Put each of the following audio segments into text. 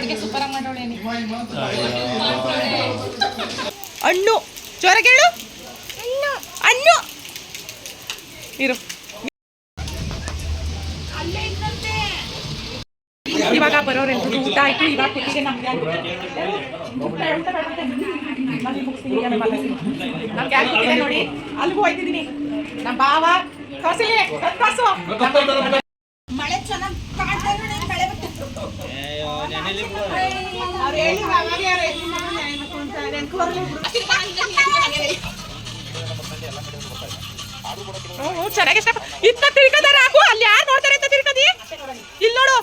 ಅಡುಗೆ ಸೂಪರ್ ಆಗಿ ಮಾಡೋಳೇನಿ ಹಣ್ಣು ಜೋರಾಗಿ ಹೇಳು. ಹಣ್ಣು ಇರು. ಇವಾಗ ಬರೋರೆಲ್ರಿಗೂ ಊಟ ಆಯ್ತು, ಇವಾಗ ಕೊಟ್ಟಿಗೆ ನಮ್ಗೆ ನೋಡಿ? ಅಲ್ಗೂ ಹೋಯ್ತಿದ್ದೀನಿ. ನಮ್ಮ ಬಾವ ಕೌಸಲ್ಯ ಕಾಸು ಮಳೆ ಚೆನ್ನಾಗಿ ಕಾಣ್ತಾ ಇದೆ ನೋಡಿ, ಮಳೆ ಬರ್ತಿತ್ತು. ಅವ್ರು ಹೇಳಿ ಅವಾಗ ಯಾರು ಎಲ್ಲಿ ಮನೆ ನೆನೆಬೇಕು ಅಂತ ನೆನ್ಕೋರ್ಲಿ ಬಿಡು. ಹ್ಞೂ, ಚೆನ್ನಾಗಿ ಇಷ್ಟ ಇತ್ತ ತಿರ್ಕದಾರ ಹಾಕು ಅಲ್ಲಿ ಯಾರು ನೋಡ್ತಾರೆ ಅಂತ ತಿರ್ಗದಿ ಇಲ್ಲಿ ನೋಡು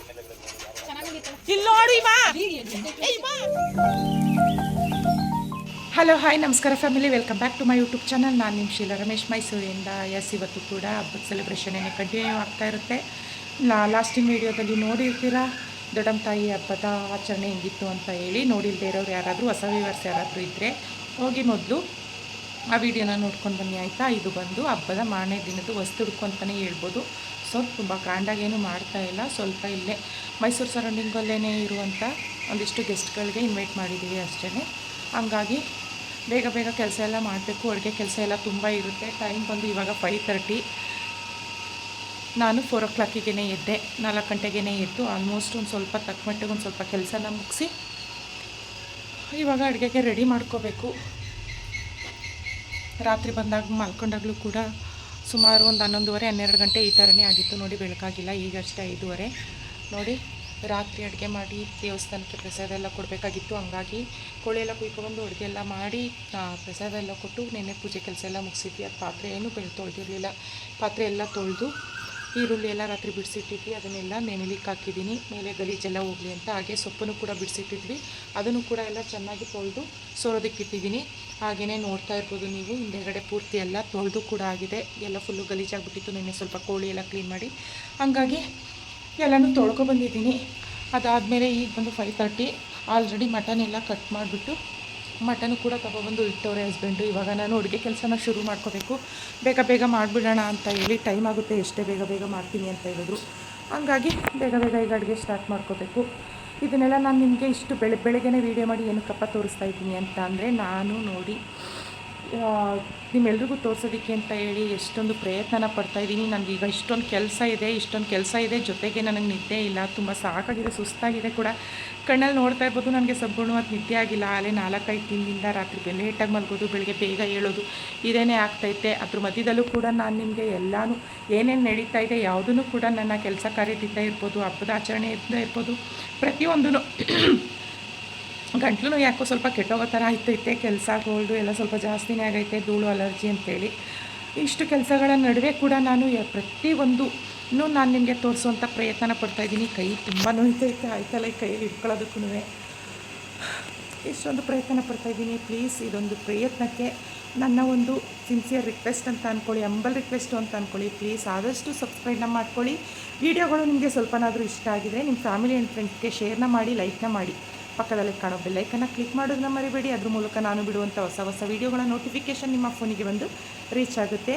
ಇಲ್ಲಿ ನೋಡು ಹಲೋ ಹಾಯ್ ನಮಸ್ಕಾರ family welcome back to my YouTube channel ನಾನು ನಿಮ್ಮ ಶೀಲಾ ರಮೇಶ್. ಮೈಸೂರಿಂದ ಎಸ್ ಇವತ್ತು ಕೂಡ ಹಬ್ಬದ ಸೆಲೆಬ್ರೇಷನ್ ಏನೇ ಕಂಟಿನ್ಯೂ ಆಗ್ತಾ ಇರುತ್ತೆ. ಲಾಸ್ಟಿನ ವೀಡಿಯೋದಲ್ಲಿ ನೋಡಿರ್ತೀರಾ? ದೊಡ್ಡಮ್ಮ ತಾಯಿ ಹಬ್ಬದ ಆಚರಣೆ ಹೆಂಗಿತ್ತು ಅಂತ ಹೇಳಿ ನೋಡಿಲ್ದೇ ಇರೋರು ಯಾರಾದರೂ, ಹೊಸ ವ್ಯೂವರ್ಸ್ ಯಾರಾದರೂ ಇದ್ದರೆ ಹೋಗಿ ಮೊದಲು ಆ ವಿಡಿಯೋನ ನೋಡ್ಕೊಂಡು ಬನ್ನಿ ಆಯಿತಾ? ಇದು ಬಂದು ಹಬ್ಬದ ಮಾರನೇ ದಿನದ್ದು ವಸ್ತುಡ್ಕು ಅಂತಲೇ ಹೇಳ್ಬೋದು. ಸೊ, ತುಂಬ ಗ್ರ್ಯಾಂಡಾಗೇನು ಮಾಡ್ತಾ ಇಲ್ಲ. ಸ್ವಲ್ಪ ಇಲ್ಲೇ ಮೈಸೂರು ಸರೌಂಡಿಂಗಲ್ಲೇ ಇರುವಂಥ ಒಂದಿಷ್ಟು ಗೆಸ್ಟ್ಗಳಿಗೆ ಇನ್ವೈಟ್ ಮಾಡಿದ್ದೀವಿ ಅಷ್ಟೇ ಹಂಗಾಗಿ ಬೇಗ ಬೇಗ ಕೆಲಸ ಎಲ್ಲ ಮಾಡಬೇಕು. ಅಡುಗೆ ಕೆಲಸ ಎಲ್ಲ ತುಂಬ ಇರುತ್ತೆ. ಟೈಮ್ ಬಂದು ಇವಾಗ ಫೈವ್ ತರ್ಟಿ ನಾನು ಫೋರ್ ಓ ಕ್ಲಾಕಿಗೆ ಎದ್ದೆ, ನಾಲ್ಕು ಗಂಟೆಗೇ ಎದ್ದು ಆಲ್ಮೋಸ್ಟ್ ಒಂದು ಸ್ವಲ್ಪ ತಕ್ಕ ಮಟ್ಟಿಗೆ ಒಂದು ಸ್ವಲ್ಪ ಕೆಲಸನ ಮುಗಿಸಿ, ಇವಾಗ ಅಡುಗೆಗೆ ರೆಡಿ ಮಾಡ್ಕೋಬೇಕು. ರಾತ್ರಿ ಬಂದಾಗ ಮಲ್ಕೊಂಡಾಗಲೂ ಕೂಡ ಸುಮಾರು ಒಂದು ಹನ್ನೊಂದುವರೆ, ಹನ್ನೆರಡು ಗಂಟೆ ಈ ಥರನೇ ಆಗಿತ್ತು ನೋಡಿ, ಬೆಳಕಾಗಿಲ್ಲ ಈಗಷ್ಟೇ ಐದುವರೆ. ನೋಡಿ, ರಾತ್ರಿ ಅಡುಗೆ ಮಾಡಿ ದೇವಸ್ಥಾನಕ್ಕೆ ಪ್ರಸಾದ ಎಲ್ಲ ಕೊಡಬೇಕಾಗಿತ್ತು. ಹಂಗಾಗಿ ಕೋಳಿ ಎಲ್ಲ ಕುಯ್ಕೊಬಂದು ಅಡುಗೆ ಎಲ್ಲ ಮಾಡಿ ಪ್ರಸಾದ ಎಲ್ಲ ಕೊಟ್ಟು ನೆನ್ನೆ ಪೂಜೆ ಕೆಲಸ ಎಲ್ಲ ಮುಗಿಸಿದ್ವಿ. ಅದು ಪಾತ್ರೆ ಏನೂ ಬೆಳೆ ತೊಳೆದಿರಲಿಲ್ಲ. ಪಾತ್ರೆ ಎಲ್ಲ ತೊಳೆದು ಈರುಳ್ಳಿ ಎಲ್ಲ ರಾತ್ರಿ ಬಿಡಿಸಿಟ್ಟಿದ್ವಿ. ಅದನ್ನೆಲ್ಲ ನೆನೆಲಿಕ್ಕೆ ಹಾಕಿದ್ದೀನಿ. ಮೇಲೆ ಗಲೀಜೆಲ್ಲ ಹೋಗಲಿ ಅಂತ ಹಾಗೆ ಸೊಪ್ಪನ್ನು ಕೂಡ ಬಿಡಿಸಿಟ್ಟಿದ್ವಿ. ಅದನ್ನು ಕೂಡ ಎಲ್ಲ ಚೆನ್ನಾಗಿ ತೊಳೆದು ಸೋರೋದಕ್ಕೆ ಇಟ್ಟಿದ್ದೀನಿ. ಹಾಗೆಯೇ ನೋಡ್ತಾ ಇರ್ಬೋದು ನೀವು. ಹಿಂದೆಗಡೆ ಪೂರ್ತಿ ಎಲ್ಲ ತೊಳೆದು ಕೂಡ ಆಗಿದೆ. ಎಲ್ಲ ಫುಲ್ಲು ಗಲೀಜಾಗಿಬಿಟ್ಟಿತ್ತು ನೆನ್ನೆ ಸ್ವಲ್ಪ ಕೋಳಿ ಎಲ್ಲ ಕ್ಲೀನ್ ಮಾಡಿ. ಹಾಗಾಗಿ ಎಲ್ಲನೂ ತೊಳ್ಕೊಬಂದಿದ್ದೀನಿ ಅದಾದಮೇಲೆ ಈಗ ಬಂದು ಫೈವ್ ತರ್ಟಿ ಆಲ್ರೆಡಿ ಮಟನ್ ಎಲ್ಲ ಕಟ್ ಮಾಡಿಬಿಟ್ಟು ಮಟನ್ ಕೂಡ ತಗೊಬಂದು ಇಟ್ಟವ್ರೆ ಹಸ್ಬೆಂಡು ಇವಾಗ ನಾನು ಅಡುಗೆ ಕೆಲಸನ ಶುರು ಮಾಡ್ಕೋಬೇಕು. ಬೇಗ ಬೇಗ ಮಾಡಿಬಿಡೋಣ ಅಂತ ಹೇಳಿ ಟೈಮ್ ಆಗುತ್ತೆ. ಎಷ್ಟೇ ಬೇಗ ಬೇಗ ಮಾಡ್ತೀನಿ ಅಂತ ಹೇಳಿದ್ರು. ಹಂಗಾಗಿ ಬೇಗ ಬೇಗ ಈಗ ಅಡುಗೆ ಸ್ಟಾರ್ಟ್ ಮಾಡ್ಕೋಬೇಕು. ಇದನ್ನೆಲ್ಲ ನಾನು ನಿಮಗೆ ಇಷ್ಟು ಬೆಳೆ ಬೆಳಗ್ಗೆ ವೀಡಿಯೋ ಮಾಡಿ ಏನಕ್ಕಪ್ಪ ತೋರಿಸ್ತಾ ಇದ್ದೀನಿ ಅಂತ ಅಂದರೆ ನಾನು ನೋಡಿ ನಿಮ್ಮೆಲ್ರಿಗೂ ತೋರಿಸೋದಕ್ಕೆ ಅಂತ ಹೇಳಿ ಎಷ್ಟೊಂದು ಪ್ರಯತ್ನನ ಪಡ್ತಾ ಇದ್ದೀನಿ. ಈಗ ಇಷ್ಟೊಂದು ಕೆಲಸ ಇದೆ, ಇಷ್ಟೊಂದು ಕೆಲಸ ಇದೆ. ಜೊತೆಗೆ ನನಗೆ ನಿದ್ದೆ ಇಲ್ಲ, ತುಂಬ ಸಾಕಾಗಿದೆ, ಸುಸ್ತಾಗಿದೆ ಕೂಡ. ಕಣ್ಣಲ್ಲಿ ನೋಡ್ತಾ ಇರ್ಬೋದು, ನನಗೆ ಸಂಪೂರ್ಣವಾಗಿ ನಿದ್ದೆ ಆಗಿಲ್ಲ. ಆಲೆ ನಾಲ್ಕೈದು ದಿನದಿಂದ ರಾತ್ರಿ ಲೇಟಾಗಿ ಮಲ್ಗೋದು, ಬೆಳಗ್ಗೆ ಬೇಗ ಹೇಳೋದು ಇದೇನೇ ಆಗ್ತೈತೆ. ಅದ್ರ ಮಧ್ಯದಲ್ಲೂ ಕೂಡ ನಾನು ನಿಮಗೆ ಎಲ್ಲನೂ ಏನೇನು ನಡೀತಾ ಇದೆ, ಯಾವುದನ್ನು ಕೂಡ ನನ್ನ ಕೆಲಸ ಕಾರ್ಯದಿಂದ ಇರ್ಬೋದು, ಹಬ್ಬದ ಆಚರಣೆಯಿಂದ ಇರ್ಬೋದು ಪ್ರತಿಯೊಂದೂ ಗಂಟ್ಲು ಯಾಕೋ ಸ್ವಲ್ಪ ಕೆಟ್ಟೋಗೋ ಥರ ಆಯ್ತೈತೆ ಕೆಲಸ ಕೋಲ್ಡು ಎಲ್ಲ ಸ್ವಲ್ಪ ಜಾಸ್ತಿನೇ ಆಗೈತೆ, ಧೂಳು, ಅಲರ್ಜಿ ಅಂತೇಳಿ. ಇಷ್ಟು ಕೆಲಸಗಳ ನಡುವೆ ಕೂಡ ನಾನು ಪ್ರತಿಯೊಂದು ನಾನು ನಿಮಗೆ ತೋರಿಸುವಂಥ ಪ್ರಯತ್ನ ಪಡ್ತಾಯಿದ್ದೀನಿ ಕೈ ತುಂಬ ನೋಯ್ತೈತೆ, ಆಯ್ತಲ್ಲ ಕೈಯಲ್ಲಿ ಇಟ್ಕೊಳ್ಳೋದಕ್ಕೂ ಇಷ್ಟೊಂದು ಪ್ರಯತ್ನ ಪಡ್ತಾಯಿದ್ದೀನಿ ಪ್ಲೀಸ್ ಇದೊಂದು ಪ್ರಯತ್ನಕ್ಕೆ ನನ್ನ ಒಂದು ಸಿನ್ಸಿಯರ್ ರಿಕ್ವೆಸ್ಟ್ ಅಂತ ಅಂದ್ಕೊಳ್ಳಿ ಅಂಬಲ್ ರಿಕ್ವೆಸ್ಟು ಅಂತ ಅಂದ್ಕೊಳ್ಳಿ ಪ್ಲೀಸ್ ಆದಷ್ಟು ಸಬ್ಸ್ಕ್ರೈಬ್ನ ಮಾಡ್ಕೊಳ್ಳಿ. ವಿಡಿಯೋಗಳು ನಿಮಗೆ ಸ್ವಲ್ಪನಾದರೂ ಇಷ್ಟ ಆಗಿದೆ ನಿಮ್ಮ ಫ್ಯಾಮಿಲಿ ಆ್ಯಂಡ್ ಫ್ರೆಂಡ್ಸ್ಗೆ ಶೇರ್ನ ಮಾಡಿ, ಲೈಕ್ನ ಮಾಡಿ. ಪಕ್ಕದಲ್ಲಿ ಕಾಣೋ ಬೆಲ್ಲೈಕನ್ನು ಕ್ಲಿಕ್ ಮಾಡೋದನ್ನ ಮರಿಬೇಡಿ. ಅದ್ರ ಮೂಲಕ ನಾನು ಬಿಡುವಂಥ ಹೊಸ ಹೊಸ ವೀಡಿಯೋಗಳ ನೋಟಿಫಿಕೇಷನ್ ನಿಮ್ಮ ಫೋನಿಗೆ ಬಂದು ರೀಚ್ ಆಗುತ್ತೆ.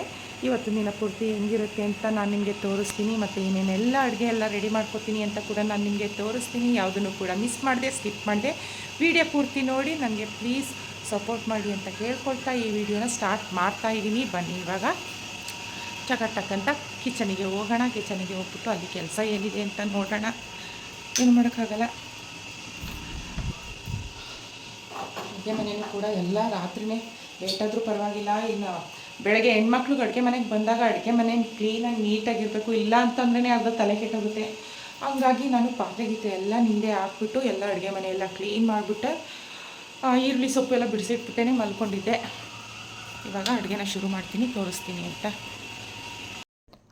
ಇವತ್ತು ದಿನ ಪೂರ್ತಿ ಹೆಂಗಿರುತ್ತೆ ಅಂತ ನಾನು ನಿಮಗೆ ತೋರಿಸ್ತೀನಿ. ಮತ್ತು ಏನೇನೆಲ್ಲ ಅಡುಗೆ ಎಲ್ಲ ರೆಡಿ ಮಾಡ್ಕೊತೀನಿ ಅಂತ ಕೂಡ ನಾನು ನಿಮಗೆ ತೋರಿಸ್ತೀನಿ. ಯಾವುದನ್ನು ಕೂಡ ಮಿಸ್ ಮಾಡಿದೆ ಸ್ಕಿಪ್ ಮಾಡಿದೆ ವಿಡಿಯೋ ಪೂರ್ತಿ ನೋಡಿ ನನಗೆ ಪ್ಲೀಸ್ ಸಪೋರ್ಟ್ ಮಾಡಿ ಅಂತ ಕೇಳ್ಕೊಳ್ತಾ ಈ ವಿಡಿಯೋನ ಸ್ಟಾರ್ಟ್ ಮಾಡ್ತಾ ಇದ್ದೀನಿ. ಬನ್ನಿ ಇವಾಗ. ಟಕ ಟಕ್ ಅಂತ ಕಿಚನಿಗೆ ಹೋಗೋಣ. ಕಿಚನಿಗೆ ಹೋಗ್ಬಿಟ್ಟು ಅಲ್ಲಿ ಕೆಲಸ ಏನಿದೆ ಅಂತ ನೋಡೋಣ. ಏನು ಮಾಡೋಕ್ಕಾಗಲ್ಲ? ಅಡುಗೆ ಮನೆಯೂ ಕೂಡ ಎಲ್ಲ ರಾತ್ರಿನೇ ಲೇಟಾದರೂ ಪರವಾಗಿಲ್ಲ. ಇನ್ನು ಬೆಳಗ್ಗೆ ಹೆಣ್ಮಕ್ಳು ಅಡುಗೆ ಮನೆಗೆ ಬಂದಾಗ ಅಡುಗೆ ಮನೆ ಕ್ಲೀನಾಗಿ ನೀಟಾಗಿರಬೇಕು ಇಲ್ಲ ಅಂತಂದ್ರೆ ಅರ್ಧ ತಲೆ ಕೆಟ್ಟೋಗುತ್ತೆ. ಹಂಗಾಗಿ ನಾನು ಪಾತ್ರೆ ಗೀತೆ ಎಲ್ಲ ನಿಂದೆ ಹಾಕ್ಬಿಟ್ಟು ಎಲ್ಲ ಅಡುಗೆ ಮನೆ ಎಲ್ಲ ಕ್ಲೀನ್ ಮಾಡಿಬಿಟ್ಟು ಈರುಳ್ಳಿ ಸೊಪ್ಪು ಎಲ್ಲ ಬಿಡಿಸಿಟ್ಬಿಟ್ಟೇ ಮಲ್ಕೊಂಡಿದ್ದೆ. ಇವಾಗ ಅಡುಗೆನ ಶುರು ಮಾಡ್ತೀನಿ, ತೋರಿಸ್ತೀನಿ ಅಂತ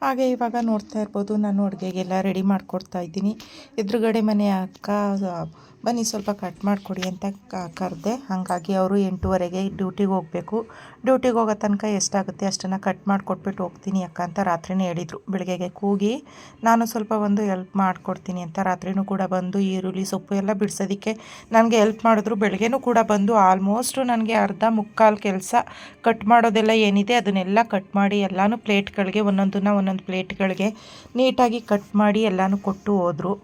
ಹಾಗೆ ಇವಾಗ ನೋಡ್ತಾ ಇರ್ಬೋದು, ನಾನು ಅಡುಗೆಗೆಲ್ಲ ರೆಡಿ ಮಾಡಿಕೊಡ್ತಾ ಇದ್ದೀನಿ. ಎದುರುಗಡೆ ಮನೆ ಅಕ್ಕ ಬನ್ನಿ ಸ್ವಲ್ಪ ಕಟ್ ಮಾಡಿಕೊಡಿ ಅಂತ ಕರೆದೆ. ಹಾಗಾಗಿ ಅವರು ಎಂಟೂವರೆಗೆ ಡ್ಯೂಟಿಗೆ ಹೋಗಬೇಕು. ಡ್ಯೂಟಿಗೆ ಹೋಗೋ ತನಕ ಎಷ್ಟಾಗುತ್ತೆ ಅಷ್ಟನ್ನು ಕಟ್ ಮಾಡಿಕೊಟ್ಬಿಟ್ಟು ಹೋಗ್ತೀನಿ ಅಕ್ಕ ಅಂತ ರಾತ್ರಿನೇ ಹೇಳಿದರು. ಬೆಳಗ್ಗೆಗೆ ಕೂಗಿ ನಾನು ಸ್ವಲ್ಪ ಒಂದು ಹೆಲ್ಪ್ ಮಾಡಿಕೊಡ್ತೀನಿ ಅಂತ ರಾತ್ರಿನೂ ಕೂಡ ಬಂದು ಈರುಳ್ಳಿ, ಸೊಪ್ಪು ಎಲ್ಲ ಬಿಡಿಸೋದಕ್ಕೆ ನನಗೆ ಹೆಲ್ಪ್ ಮಾಡಿದ್ರು. ಬೆಳಗ್ಗೆನೂ ಕೂಡ ಬಂದು ಆಲ್ಮೋಸ್ಟು ನನಗೆ ಅರ್ಧ ಮುಕ್ಕಾಲು ಕೆಲಸ ಕಟ್ ಮಾಡೋದೆಲ್ಲ ಏನಿದೆ ಅದನ್ನೆಲ್ಲ ಕಟ್ ಮಾಡಿ ಎಲ್ಲನೂ ಪ್ಲೇಟ್ಗಳಿಗೆ ಒಂದೊಂದನ್ನ ಒಂದೊಂದು ಪ್ಲೇಟ್ಗಳಿಗೆ ನೀಟಾಗಿ ಕಟ್ ಮಾಡಿ ಎಲ್ಲನೂ ಕೊಟ್ಟು ಹೋದರು.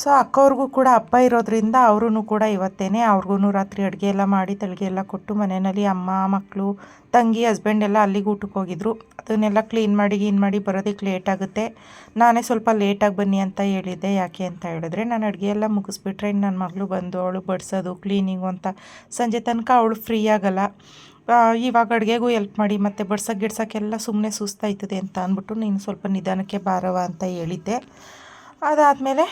ಸೊ ಅಕ್ಕವ್ರಿಗೂ ಕೂಡ ಅಪ್ಪ ಇರೋದ್ರಿಂದ ಅವ್ರೂ ಕೂಡ ಇವತ್ತೇನೆ ಅವ್ರಿಗೂ ರಾತ್ರಿ ಅಡುಗೆ ಎಲ್ಲ ಮಾಡಿ ತಳಿಗೆ ಎಲ್ಲ ಕೊಟ್ಟು ಮನೆಯಲ್ಲಿ ಅಮ್ಮ ಮಕ್ಕಳು ತಂಗಿ ಹಸ್ಬೆಂಡ್ ಎಲ್ಲ ಅಲ್ಲಿಗೆ ಊಟಕ್ಕೆ ಹೋಗಿದ್ರು. ಅದನ್ನೆಲ್ಲ ಕ್ಲೀನ್ ಮಾಡಿ, ಗೀನ್ ಮಾಡಿ ಬರೋದಕ್ಕೆ ಲೇಟ್ ಆಗುತ್ತೆ. ನಾನೇ ಸ್ವಲ್ಪ ಲೇಟಾಗಿ ಬನ್ನಿ ಅಂತ ಹೇಳಿದ್ದೆ. ಯಾಕೆ ಅಂತ ಹೇಳಿದ್ರೆ ನಾನು ಅಡುಗೆ ಎಲ್ಲ ಮುಗಿಸ್ಬಿಟ್ರೆ ಇನ್ನು ನನ್ನ ಮಗಳು ಬಂದು ಅವಳು ಬಡಿಸೋದು ಕ್ಲೀನಿಂಗು ಅಂತ. ಸಂಜೆ ತನಕ ಅವಳು ಫ್ರೀ ಆಗಲ್ಲ. ಇವಾಗ ಅಡುಗೆಗೂ ಎಲ್ಪ್ ಮಾಡಿ ಮತ್ತು ಬಡ್ಸೋಕೆ ಗಿಡ್ಸೋಕ್ಕೆಲ್ಲ ಸುಮ್ಮನೆ ಸುಸ್ತಾಯ್ತದೆ ಅಂತ ಅಂದ್ಬಿಟ್ಟು ನೀನು ಸ್ವಲ್ಪ ನಿಧಾನಕ್ಕೆ ಬಾರವ ಅಂತ ಹೇಳಿದ್ದೆ. ಅದಾದಮೇಲೆ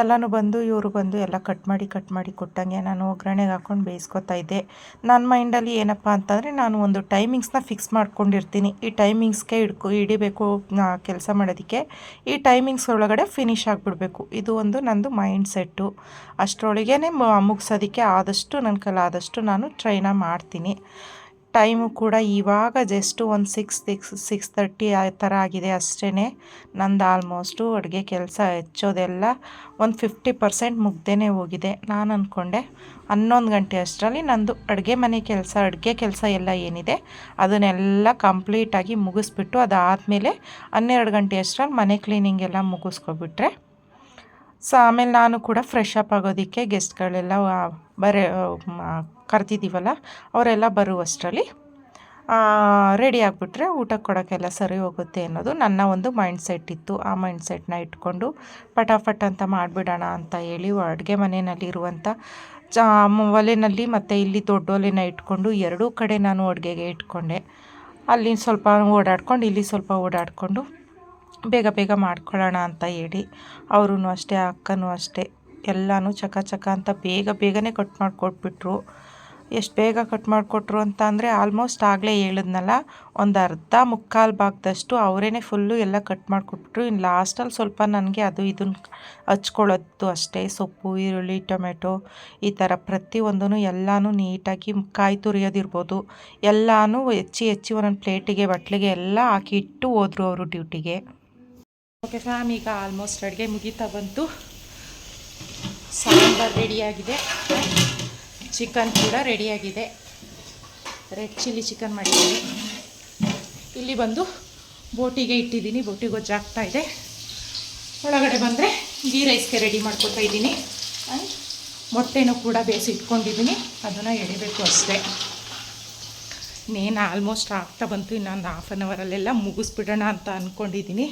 ಎಲ್ಲನೂ ಬಂದು, ಇವರು ಬಂದು ಎಲ್ಲ ಕಟ್ ಮಾಡಿ ಕಟ್ ಮಾಡಿ ಕೊಟ್ಟಂಗೆ ನಾನು ಒಗ್ಗರಣೆಗೆ ಹಾಕ್ಕೊಂಡು ಬೇಯಿಸ್ಕೊತಾ ಇದ್ದೆ. ನನ್ನ ಮೈಂಡಲ್ಲಿ ಏನಪ್ಪ ಅಂತಂದರೆ ನಾನು ಒಂದು ಟೈಮಿಂಗ್ಸ್ನ ಫಿಕ್ಸ್ ಮಾಡ್ಕೊಂಡಿರ್ತೀನಿ. ಈ ಟೈಮಿಂಗ್ಸ್ಗೆ ಹಿಡ್ಕೊ, ಹಿಡಿಬೇಕು ಕೆಲಸ ಮಾಡೋದಕ್ಕೆ ಈ ಟೈಮಿಂಗ್ಸ್ ಒಳಗಡೆ ಫಿನಿಷ್ ಆಗಿಬಿಡಬೇಕು. ಇದು ಒಂದು ನಂದು ಮೈಂಡ್ ಸೆಟ್ಟು ಅಷ್ಟರೊಳಗೇ ಮುಗಿಸೋದಕ್ಕೆ ಆದಷ್ಟು ನನ್ನ ಕೈಲಾದಷ್ಟು ನಾನು ಟ್ರೈನ ಮಾಡ್ತೀನಿ. ಟೈಮು ಕೂಡ ಇವಾಗ ಜಸ್ಟ್ ಒಂದು ಸಿಕ್ಸ್ ಸಿಕ್ಸ್ ಸಿಕ್ಸ್ ತರ್ಟಿ ಆ ಥರ ಆಗಿದೆ ಅಷ್ಟೇ ನಂದು ಆಲ್ಮೋಸ್ಟು ಅಡುಗೆ ಕೆಲಸ ಹೆಚ್ಚೋದೆಲ್ಲ ಒಂದು ಫಿಫ್ಟಿ ಪರ್ಸೆಂಟ್ ಮುಗ್ದೇ ಹೋಗಿದೆ ನಾನು ಅಂದ್ಕೊಂಡೆ ಹನ್ನೊಂದು ಗಂಟೆ ಅಷ್ಟರಲ್ಲಿ ನಂದು ಅಡುಗೆ ಮನೆ ಕೆಲಸ, ಅಡುಗೆ ಕೆಲಸ ಎಲ್ಲ ಏನಿದೆ ಅದನ್ನೆಲ್ಲ ಕಂಪ್ಲೀಟಾಗಿ ಮುಗಿಸ್ಬಿಟ್ಟು ಅದಾದಮೇಲೆ ಹನ್ನೆರಡು ಗಂಟೆ ಅಷ್ಟರಲ್ಲಿ ಮನೆ ಕ್ಲೀನಿಂಗ್ ಎಲ್ಲ ಮುಗಿಸ್ಕೊಬಿಟ್ರೆ ಸೊ ಆಮೇಲೆ ನಾನು ಕೂಡ ಫ್ರೆಶ್ ಅಪ್ ಆಗೋದಕ್ಕೆ ಗೆಸ್ಟ್ಗಳೆಲ್ಲ ಬರೆ ಕರೆದಿದ್ದೀವಲ್ಲ ಅವರೆಲ್ಲ ಬರುವಷ್ಟರಲ್ಲಿ ರೆಡಿ ಆಗಿಬಿಟ್ರೆ ಊಟಕ್ಕೆ ಕೊಡೋಕ್ಕೆಲ್ಲ ಸರಿ ಹೋಗುತ್ತೆ ಅನ್ನೋದು ನನ್ನ ಒಂದು ಮೈಂಡ್ ಸೆಟ್ ಇತ್ತು. ಆ ಮೈಂಡ್ ಸೆಟ್ನ ಇಟ್ಕೊಂಡು ಪಟಾಫಟ್ ಅಂತ ಮಾಡಿಬಿಡೋಣ ಅಂತ ಹೇಳಿ ಅಡುಗೆ ಮನೆಯಲ್ಲಿರುವಂಥ ಜಾ ಒಲೆಯಲ್ಲಿ ಮತ್ತು ಇಲ್ಲಿ ದೊಡ್ಡ ಒಲೆನ ಇಟ್ಕೊಂಡು ಎರಡೂ ಕಡೆ ನಾನು ಅಡುಗೆಗೆ ಇಟ್ಕೊಂಡೆ. ಅಲ್ಲಿ ಸ್ವಲ್ಪ ಓಡಾಡ್ಕೊಂಡು, ಇಲ್ಲಿ ಸ್ವಲ್ಪ ಓಡಾಡಿಕೊಂಡು ಬೇಗ ಬೇಗ ಮಾಡ್ಕೊಳ್ಳೋಣ ಅಂತ ಹೇಳಿ ಅವ್ರೂ ಅಷ್ಟೇ, ಅಕ್ಕನೂ ಅಷ್ಟೇ, ಎಲ್ಲನೂ ಚಕ ಚಕ ಅಂತ ಬೇಗ ಬೇಗನೆ ಕಟ್ ಮಾಡಿಕೊಟ್ಬಿಟ್ರು ಎಷ್ಟು ಬೇಗ ಕಟ್ ಮಾಡಿಕೊಟ್ರು ಅಂತ ಅಂದರೆ ಆಲ್ಮೋಸ್ಟ್ ಆಗಲೇ ಹೇಳಿದ್ನಲ್ಲ, ಒಂದು ಅರ್ಧ ಮುಕ್ಕಾಲು ಭಾಗದಷ್ಟು ಅವರೇ ಫುಲ್ಲು ಎಲ್ಲ ಕಟ್ ಮಾಡಿಕೊಟ್ಬಿಟ್ರು ಇನ್ನು ಲಾಸ್ಟಲ್ಲಿ ಸ್ವಲ್ಪ ನನಗೆ ಅದು ಇದನ್ನು ಹಚ್ಕೊಳ್ಳೋದು ಅಷ್ಟೇ, ಸೊಪ್ಪು, ಈರುಳ್ಳಿ, ಟೊಮೆಟೊ ಈ ಥರ ಪ್ರತಿಯೊಂದೂ ಎಲ್ಲನೂ ನೀಟಾಗಿ ಕಾಯಿ ತುರಿಯೋದಿರ್ಬೋದು. ಎಲ್ಲನೂ ಹೆಚ್ಚಿ ಹೆಚ್ಚಿ ಒಂದೊಂದು ಪ್ಲೇಟಿಗೆ ಬಟ್ಲಿಗೆ ಎಲ್ಲ ಹಾಕಿ ಇಟ್ಟು ಹೋದರು ಅವರು ಡ್ಯೂಟಿಗೆ ಓಕೆ ಫ್ಯಾಮ್ ಈಗ ಆಲ್ಮೋಸ್ಟ್ ಅಡುಗೆ ಮುಗೀತಾ ಬಂತು. ಸಾಂಬಾರು ರೆಡಿಯಾಗಿದೆ. ಚಿಕನ್ ಕೂಡ ರೆಡಿಯಾಗಿದೆ. ರೆಡ್ ಚಿಲ್ಲಿ ಚಿಕನ್ ಮಾಡಿದ್ದೀನಿ. ಇಲ್ಲಿ ಬಂದು ಬೋಟಿಗೆ ಇಟ್ಟಿದ್ದೀನಿ. ಬೋಟಿ ಗೊಜ್ಜಾಗ್ತಾ ಇದೆ. ಒಳಗಡೆ ಬಂದರೆ ಗೀ ರೈಸ್ಗೆ ರೆಡಿ ಮಾಡ್ಕೊತಾ ಇದ್ದೀನಿ. ಆ್ಯಂಡ್ ಮೊಟ್ಟೆನೂ ಕೂಡ ಬೇಯಿಸಿ ಇಟ್ಕೊಂಡಿದ್ದೀನಿ. ಅದನ್ನು ಎಡಿಬೇಕು ಅಷ್ಟೇ. ಇನ್ನೇನು ಆಲ್ಮೋಸ್ಟ್ ಆಗ್ತಾ ಬಂತು. ಇನ್ನೊಂದು ಹಾಫ್ ಆನ್ ಅವರಲ್ಲೆಲ್ಲ ಮುಗಿಸ್ಬಿಡೋಣ ಅಂತ ಅಂದ್ಕೊಂಡಿದ್ದೀನಿ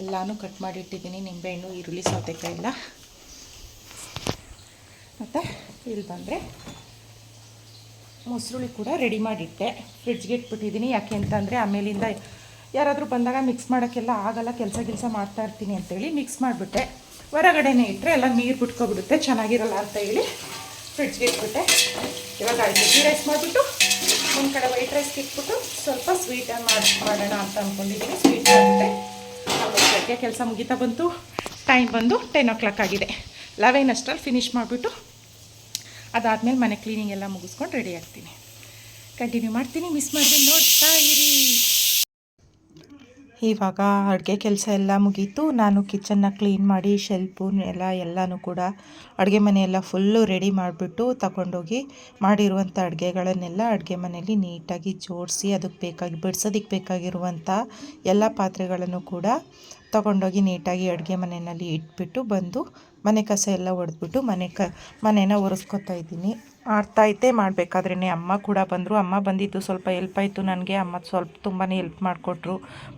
ಎಲ್ಲನೂ ಕಟ್ ಮಾಡಿಟ್ಟಿದ್ದೀನಿ ನಿಂಬೆಹಣ್ಣು ಈರುಳ್ಳಿ, ಸೌತೆಕಾಯಿ ಎಲ್ಲ. ಮತ್ತು ಇಲ್ಲಿ ಬಂದರೆ ಮೊಸರುಳಿ ಕೂಡ ರೆಡಿ ಮಾಡಿಟ್ಟೆ. ಫ್ರಿಡ್ಜ್ಗೆ ಇಟ್ಬಿಟ್ಟಿದ್ದೀನಿ. ಯಾಕೆ ಅಂತಂದರೆ ಆಮೇಲಿಂದ ಯಾರಾದರೂ ಬಂದಾಗ ಮಿಕ್ಸ್ ಮಾಡೋಕ್ಕೆಲ್ಲ ಆಗಲ್ಲ. ಕೆಲಸ ಕೆಲಸ ಮಾಡ್ತಾ ಇರ್ತೀನಿ ಅಂತೇಳಿ ಮಿಕ್ಸ್ ಮಾಡಿಬಿಟ್ಟೆ. ಹೊರಗಡೆನೇ ಇಟ್ಟರೆ ಎಲ್ಲ ನೀರು ಬಿಟ್ಕೊಬಿಡುತ್ತೆ. ಚೆನ್ನಾಗಿರಲ್ಲ ಅಂತ ಹೇಳಿ ಫ್ರಿಡ್ಜ್ಗೆ ಇಟ್ಬಿಟ್ಟೆ. ಇವಾಗ ಅಡುಗೆ ರೈಸ್ ಮಾಡಿಬಿಟ್ಟು, ಒಂದು ಕಡೆ ವೈಟ್ ರೈಸ್ಗೆ ಇಟ್ಬಿಟ್ಟು ಸ್ವಲ್ಪ ಸ್ವೀಟನ್ನು ಮಾಡಿ ಮಾಡೋಣ ಅಂತ ಅಂದ್ಕೊಂಡಿದ್ದೀನಿ ಸ್ವೀಟ್ ಮಾಡಿಬಿಟ್ಟೆ ಅಡುಗೆ ಕೆಲಸ ಮುಗಿತಾ ಬಂತು. ಟೈಮ್ ಬಂದು ಟೆನ್ ಓ ಕ್ಲಾಕ್ ಆಗಿದೆ. ಲೆವೆನ್ ಅಷ್ಟರಲ್ಲಿ ಫಿನಿಷ್ ಮಾಡಿಬಿಟ್ಟು ಅದಾದಮೇಲೆ ಮನೆ ಕ್ಲೀನಿಂಗ್ ಎಲ್ಲ ಮುಗಿಸ್ಕೊಂಡು ರೆಡಿ ಆಗ್ತೀನಿ. ಕಂಟಿನ್ಯೂ ಮಾಡ್ತೀನಿ. ಮಿಸ್ ಮಾಡಿ ನೋಡ್ತಾ ಇರಿ. ಇವಾಗ ಅಡುಗೆ ಕೆಲಸ ಎಲ್ಲ ಮುಗೀತು. ನಾನು ಕಿಚನ್ನ ಕ್ಲೀನ್ ಮಾಡಿ ಶೆಲ್ಪು ಎಲ್ಲ ಎಲ್ಲನೂ ಕೂಡ ಅಡುಗೆ ಮನೆಯೆಲ್ಲ ಫುಲ್ಲು ರೆಡಿ ಮಾಡಿಬಿಟ್ಟು ತಗೊಂಡೋಗಿ ಮಾಡಿರುವಂಥ ಅಡುಗೆಗಳನ್ನೆಲ್ಲ ಅಡುಗೆ ಮನೆಯಲ್ಲಿ ನೀಟಾಗಿ ಜೋಡಿಸಿ, ಅದಕ್ಕೆ ಬೇಕಾಗಿ, ಬಿಡ್ಸೋದಕ್ಕೆ ಬೇಕಾಗಿರುವಂಥ ಎಲ್ಲ ಪಾತ್ರೆಗಳನ್ನು ಕೂಡ ತಗೊಂಡೋಗಿ ನೀಟಾಗಿ ಅಡುಗೆ ಮನೆಯಲ್ಲಿ ಇಟ್ಬಿಟ್ಟು ಬಂದು ಮನೆ ಕಸ ಎಲ್ಲ ಹೊಡೆದ್ಬಿಟ್ಟು ಮನೆ ಕ, ಮನೇನ ಒರೆಸ್ಕೊತಾ ಇದ್ದೀನಿ. ಆಡ್ತಾ ಇದ್ದೆ ಮಾಡಬೇಕಾದ್ರೇ ಅಮ್ಮ ಕೂಡ ಬಂದರು. ಅಮ್ಮ ಬಂದಿದ್ದು ಸ್ವಲ್ಪ ಹೆಲ್ಪ್ ಆಯಿತು ನನಗೆ. ಅಮ್ಮ ಸ್ವಲ್ಪ ತುಂಬಾ ಹೆಲ್ಪ್ ಮಾಡಿಕೊಟ್ರು.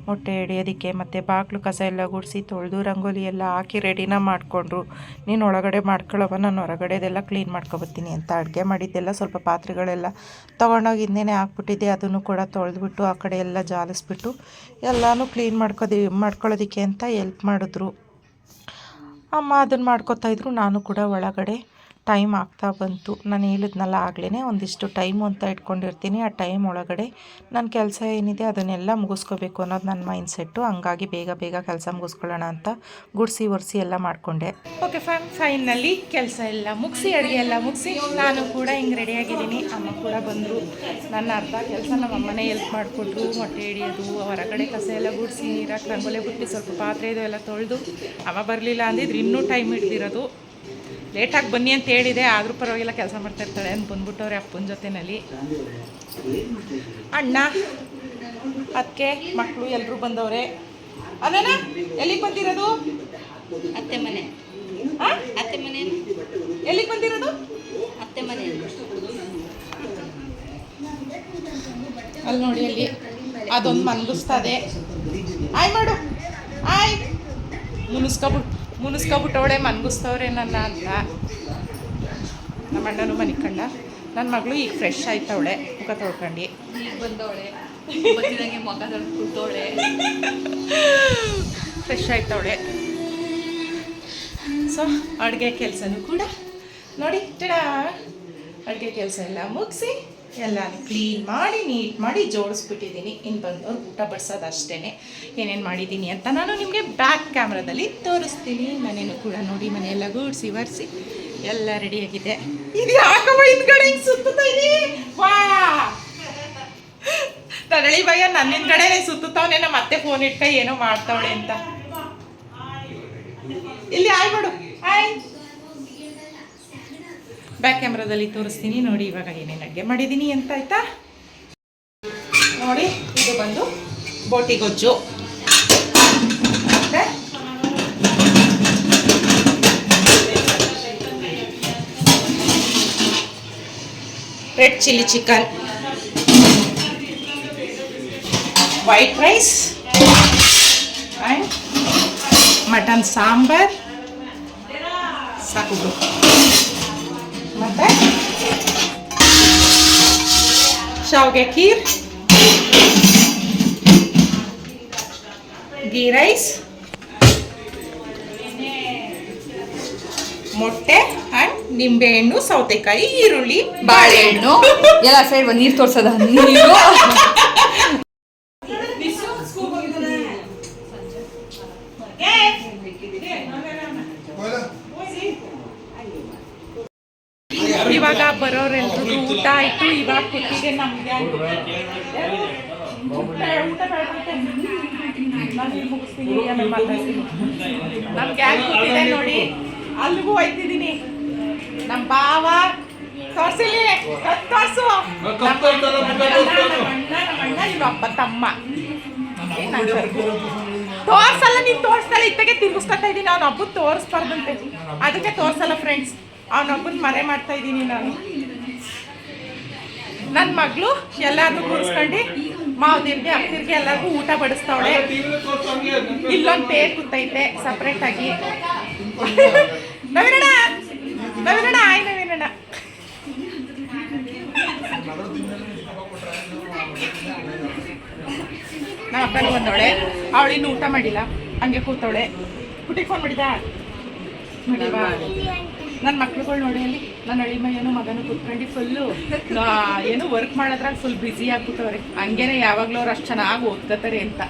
ಮೊಟ್ಟೆ ಹಿಡಿಯೋದಕ್ಕೆ ಮತ್ತು ಬಾಗಿಲು ಕಸ ಎಲ್ಲ ಗುಡಿಸಿ ತೊಳೆದು ರಂಗೋಲಿ ಎಲ್ಲ ಹಾಕಿ ರೆಡಿನ ಮಾಡಿಕೊಂಡ್ರು. ನೀನು ಒಳಗಡೆ ಮಾಡ್ಕೊಳ್ಳೋವ ನಾನು ಹೊರಗಡೆದೆಲ್ಲ ಕ್ಲೀನ್ ಮಾಡ್ಕೊಬತ್ತೀನಿ ಅಂತ ಅಡುಗೆ ಮಾಡಿದ್ದೆಲ್ಲ ಸ್ವಲ್ಪ ಪಾತ್ರೆಗಳೆಲ್ಲ ತೊಗೊಂಡೋಗಿ ಹಿಂದೆನೇ ಹಾಕ್ಬಿಟ್ಟಿದ್ದೆ. ಅದನ್ನು ಕೂಡ ತೊಳೆದ್ಬಿಟ್ಟು ಆ ಕಡೆ ಎಲ್ಲ ಜಾಲಿಸ್ಬಿಟ್ಟು ಎಲ್ಲನೂ ಕ್ಲೀನ್ ಮಾಡ್ಕೋದಿ ಮಾಡ್ಕೊಳ್ಳೋದಕ್ಕೆ ಅಂತ ಹೆಲ್ಪ್ ಮಾಡಿದ್ರು. ಅಮ್ಮ ಅದನ್ನು ಮಾಡ್ಕೊತಾ ಇದ್ದರು ನಾನು ಕೂಡ ಒಳಗಡೆ. ಟೈಮ್ ಆಗ್ತಾ ಬಂತು. ನಾನು ಹೇಳಿದ್ನಲ್ಲ ಆಗಲೇ ಒಂದಿಷ್ಟು ಟೈಮು ಅಂತ ಇಟ್ಕೊಂಡಿರ್ತೀನಿ. ಆ ಟೈಮ್ ಒಳಗಡೆ ನನ್ನ ಕೆಲಸ ಏನಿದೆ ಅದನ್ನೆಲ್ಲ ಮುಗಿಸ್ಕೋಬೇಕು ಅನ್ನೋದು ನನ್ನ ಮೈಂಡ್ ಸೆಟ್ಟು ಹಂಗಾಗಿ ಬೇಗ ಬೇಗ ಕೆಲಸ ಮುಗಿಸ್ಕೊಳ್ಳೋಣ ಅಂತ ಗುಡಿಸಿ ಒರೆಸಿ ಎಲ್ಲ ಮಾಡಿಕೊಂಡೆ. ಓಕೆ ಫ್ಯಾಮ್ ಫೈನಲ್ಲಿ ಕೆಲಸ ಎಲ್ಲ ಮುಗಿಸಿ, ಅಡುಗೆ ಎಲ್ಲ ಮುಗಿಸಿ ನಾನು ಕೂಡ ಹಿಂಗೆ ರೆಡಿಯಾಗಿದ್ದೀನಿ ಅಮ್ಮ ಕೂಡ ಬಂದರು. ನನ್ನ ಅರ್ಧ ಕೆಲಸ ನಮ್ಮ ಅಮ್ಮನೇ ಹೆಲ್ಪ್ ಮಾಡಿಕೊಟ್ರು. ಮೊಟ್ಟೆ ಹಿಡಿಯೋದು, ಹೊರಗಡೆ ಕಸ ಎಲ್ಲ ಗುಡಿಸಿ, ನೀರಾಕಿ ರಂಗೋಲೆ ಬಿಟ್ಟು ಸ್ವಲ್ಪ ಪಾತ್ರೆ ಇದು ಎಲ್ಲ ತೊಳೆದು. ಅಮ್ಮ ಬರಲಿಲ್ಲ ಅಂದಿದ್ರೆ ಇನ್ನೂ ಟೈಮ್ ಹಿಡ್ದಿರೋದು. ಲೇಟಾಗಿ ಬನ್ನಿ ಅಂತ ಹೇಳಿದೆ ಆದರೂ ಪರವಾಗಿಲ್ಲ ಕೆಲಸ ಮಾಡ್ತಾ ಇರ್ತಾಳೆ ಅಂತ ಬಂದ್ಬಿಟ್ಟವ್ರೆ ಅಪ್ಪನ ಜೊತೆನಲ್ಲಿ. ಅಣ್ಣ ಅದಕ್ಕೆ ಮಕ್ಕಳು ಎಲ್ಲರೂ ಬಂದವ್ರೆ. ಅದೇನ ಎಲ್ಲಿಗೆ ಬಂದಿರೋದು? ಅತ್ತೆ ಮನೆ? ಅತ್ತೆ ಮನೆ. ಎಲ್ಲಿಗೆ ಬಂದಿರೋದು? ಅತ್ತೆ ಮನೆ. ಅಲ್ಲಿ ನೋಡಿ ಅಲ್ಲಿ ಅದೊಂದು ಮನ್ಗಿಸ್ತದೆ ಆಯ್ ಮಾಡು ಆಯ್. ಮುನಿಸ್ಕೊಬಿಟ್ಟು ಮುನಿಸ್ಕೊಬಿಟ್ಟವಳೆ ಮನ್ಗಿಸ್ತವ್ರೆ ನನ್ನ ಅಂತ. ನಮ್ಮ ಅಣ್ಣನು ಮನಿಕಂಡ. ನನ್ನ ಮಗಳು ಈಗ ಫ್ರೆಶ್ ಆಯ್ತವಳೆ ಮುಖ ತೊಳ್ಕೊಂಡು. ಈಗ ಬಂದವಳೆ. ಮೊಗ ಕೂತವಳೆ ಫ್ರೆಶ್ ಆಯ್ತವಳೆ ಸೊ ಅಡುಗೆ ಕೆಲಸನೂ ಕೂಡ. ನೋಡಿ ಟಡಾ ಅಡುಗೆ ಕೆಲಸ ಎಲ್ಲ ಮುಗಿಸಿ. ಎಲ್ಲ ಕ್ಲೀನ್ ಮಾಡಿ ನೀಟ್ ಮಾಡಿ ಜೋಡಿಸ್ಬಿಟ್ಟಿದ್ದೀನಿ. ಇನ್ನು ಬಂದವ್ರು ಊಟ ಬಡ್ಸೋದು ಅಷ್ಟೇ ಏನೇನು ಮಾಡಿದ್ದೀನಿ ಅಂತ ನಾನು ನಿಮಗೆ ಬ್ಯಾಕ್ ಕ್ಯಾಮ್ರಾದಲ್ಲಿ ತೋರಿಸ್ತೀನಿ. ಮನೇನು ಕೂಡ ನೋಡಿ, ಮನೆಯೆಲ್ಲ ಗೂಡಿಸಿ, ಒರೆಸಿ, ಎಲ್ಲ ರೆಡಿಯಾಗಿದೆ ಇದು ಯಾಕಮ್ಮ ಹಿಂದ್ಗಡೆ ಹಿಂಗೆ ಸುತ್ತುತ್ತಾ ವಾ! ತರಳಿ ಭಯ ನನ್ನ ಹಿಂದ್ಗಡೆ ಸುತ್ತುತ್ತವನೆ, ನಮ್ಮ ಮತ್ತೆ ಫೋನ್ ಇಟ್ಕ ಏನೋ ಮಾಡ್ತಾವಳೆ ಅಂತ. ಇಲ್ಲಿ ಆಯ್ ಬಿಡು ಆಯ್ ಬ್ಯಾಕ್ ಕ್ಯಾಮ್ರಾದಲ್ಲಿ ತೋರಿಸ್ತೀನಿ. ನೋಡಿ, ಇವಾಗ ಏನೇನು ಅಡುಗೆ ಮಾಡಿದ್ದೀನಿ ಅಂತ ಆಯ್ತಾ? ನೋಡಿ, ಇದು ಬಂದು ಬೋಟಿ ಗೊಜ್ಜು. ಮತ್ತೆ? Red chilli chicken white rice and mutton sambar ಸಾಕು ಶಾವ್ಗೆ ಖೀರ್ ಗೀ ರೈಸ್ ಮೊಟ್ಟೆ ಆ್ಯಂಡ್ ನಿಂಬೆಹಣ್ಣು ಸೌತೆಕಾಯಿ ಈರುಳ್ಳಿ ಬಾಳೆಹಣ್ಣು. ಎಲ್ಲ ಸೈಡ್ ನೀರು ತೋರ್ಸದ ನೀರು. ಇವಾಗ ಬರೋರೆಲ್ರಿಗೂ ಊಟ ಆಯ್ತು ಇವಾಗ ಕೊಟ್ಟಿಗೆ ನಮ್ಗೆ ನಮ್ಮ ಗ್ಯಾಂಗ್ ಕೂತಿದೆ ನೋಡಿ. ಅಲ್ಲಿಗೂ ಹೋಯ್ತಿದ್ದೀನಿ. ನಮ್ಮ ಬಾವ ತೋರ್ಸಿಲಿ ತೋರ್ಸು. ಅಣ್ಣ, ಅಪ್ಪ ತಮ್ಮ. ತೋರ್ಸಲ್ಲ ನೀನ್ ತೋರ್ಸಲ್ಲ ಇತ್ತಗೆ ತಿರ್ಗಿಸ್ಕೊತಾ ಇದ್ದೀನಿ ಅವ್ನ ಹಬ್ಬ ತೋರಿಸ್ಬಾರ್ದಂತೆ. ಅದಕ್ಕೆ ತೋರ್ಸಲ್ಲ ಫ್ರೆಂಡ್ಸ್ ಅವನ ಮನೆ ಮರೆ ಮಾಡ್ತಾ ಇದ್ದೀನಿ ನಾನು. ನನ್ನ ಮಗಳು ಎಲ್ಲಾರ್ನು ಕೂರಿಸ್ಕೊಂಡು ಮಾವದಿರ್ಗೆ ಅಕ್ಕಿರ್ಗೆ ಎಲ್ಲರಿಗೂ ಊಟ ಬಡಿಸ್ತಾವಳೆ. ಇಲ್ಲೊಂದು ಪೇರ್ ಕೂತೈತೆ ಸಪ್ರೇಟಾಗಿ ನವೀನಣ್ಣ ನವೀನಣ್ಣ, ಆಯ್ ನವೀನಣ್ಣ. ನಮ್ಮ ಅಪ್ಪನ ಬಂದವಳೆ ಅವಳಿನ್ನು ಊಟ ಮಾಡಿಲ್ಲ, ಹಂಗೆ ಕೂತವಳೆ. ಫೋನ್ ಮಾಡಿದ ಮಾಡಿಲ್ವಾ? ನನ್ನ ಮಕ್ಳುಗಳು ನೋಡಿ ಅಲ್ಲಿ ನನ್ನ ಅಳಿಮಯ್ಯನು ಮಗನು ಕುತ್ಕೊಂಡು ಫುಲ್ಲು ಏನು ವರ್ಕ್ ಮಾಡೋದ್ರಾಗ ಫುಲ್ ಬ್ಯುಸಿ ಆಗ್ಬಿಟ್ಟವ್ರೆ. ಹಂಗೇನೆ ಯಾವಾಗಲೂ ಅವ್ರು ಅಷ್ಟು ಚೆನ್ನಾಗಿ ಓದ್ಕೋತಾರೆ ಅಂತ.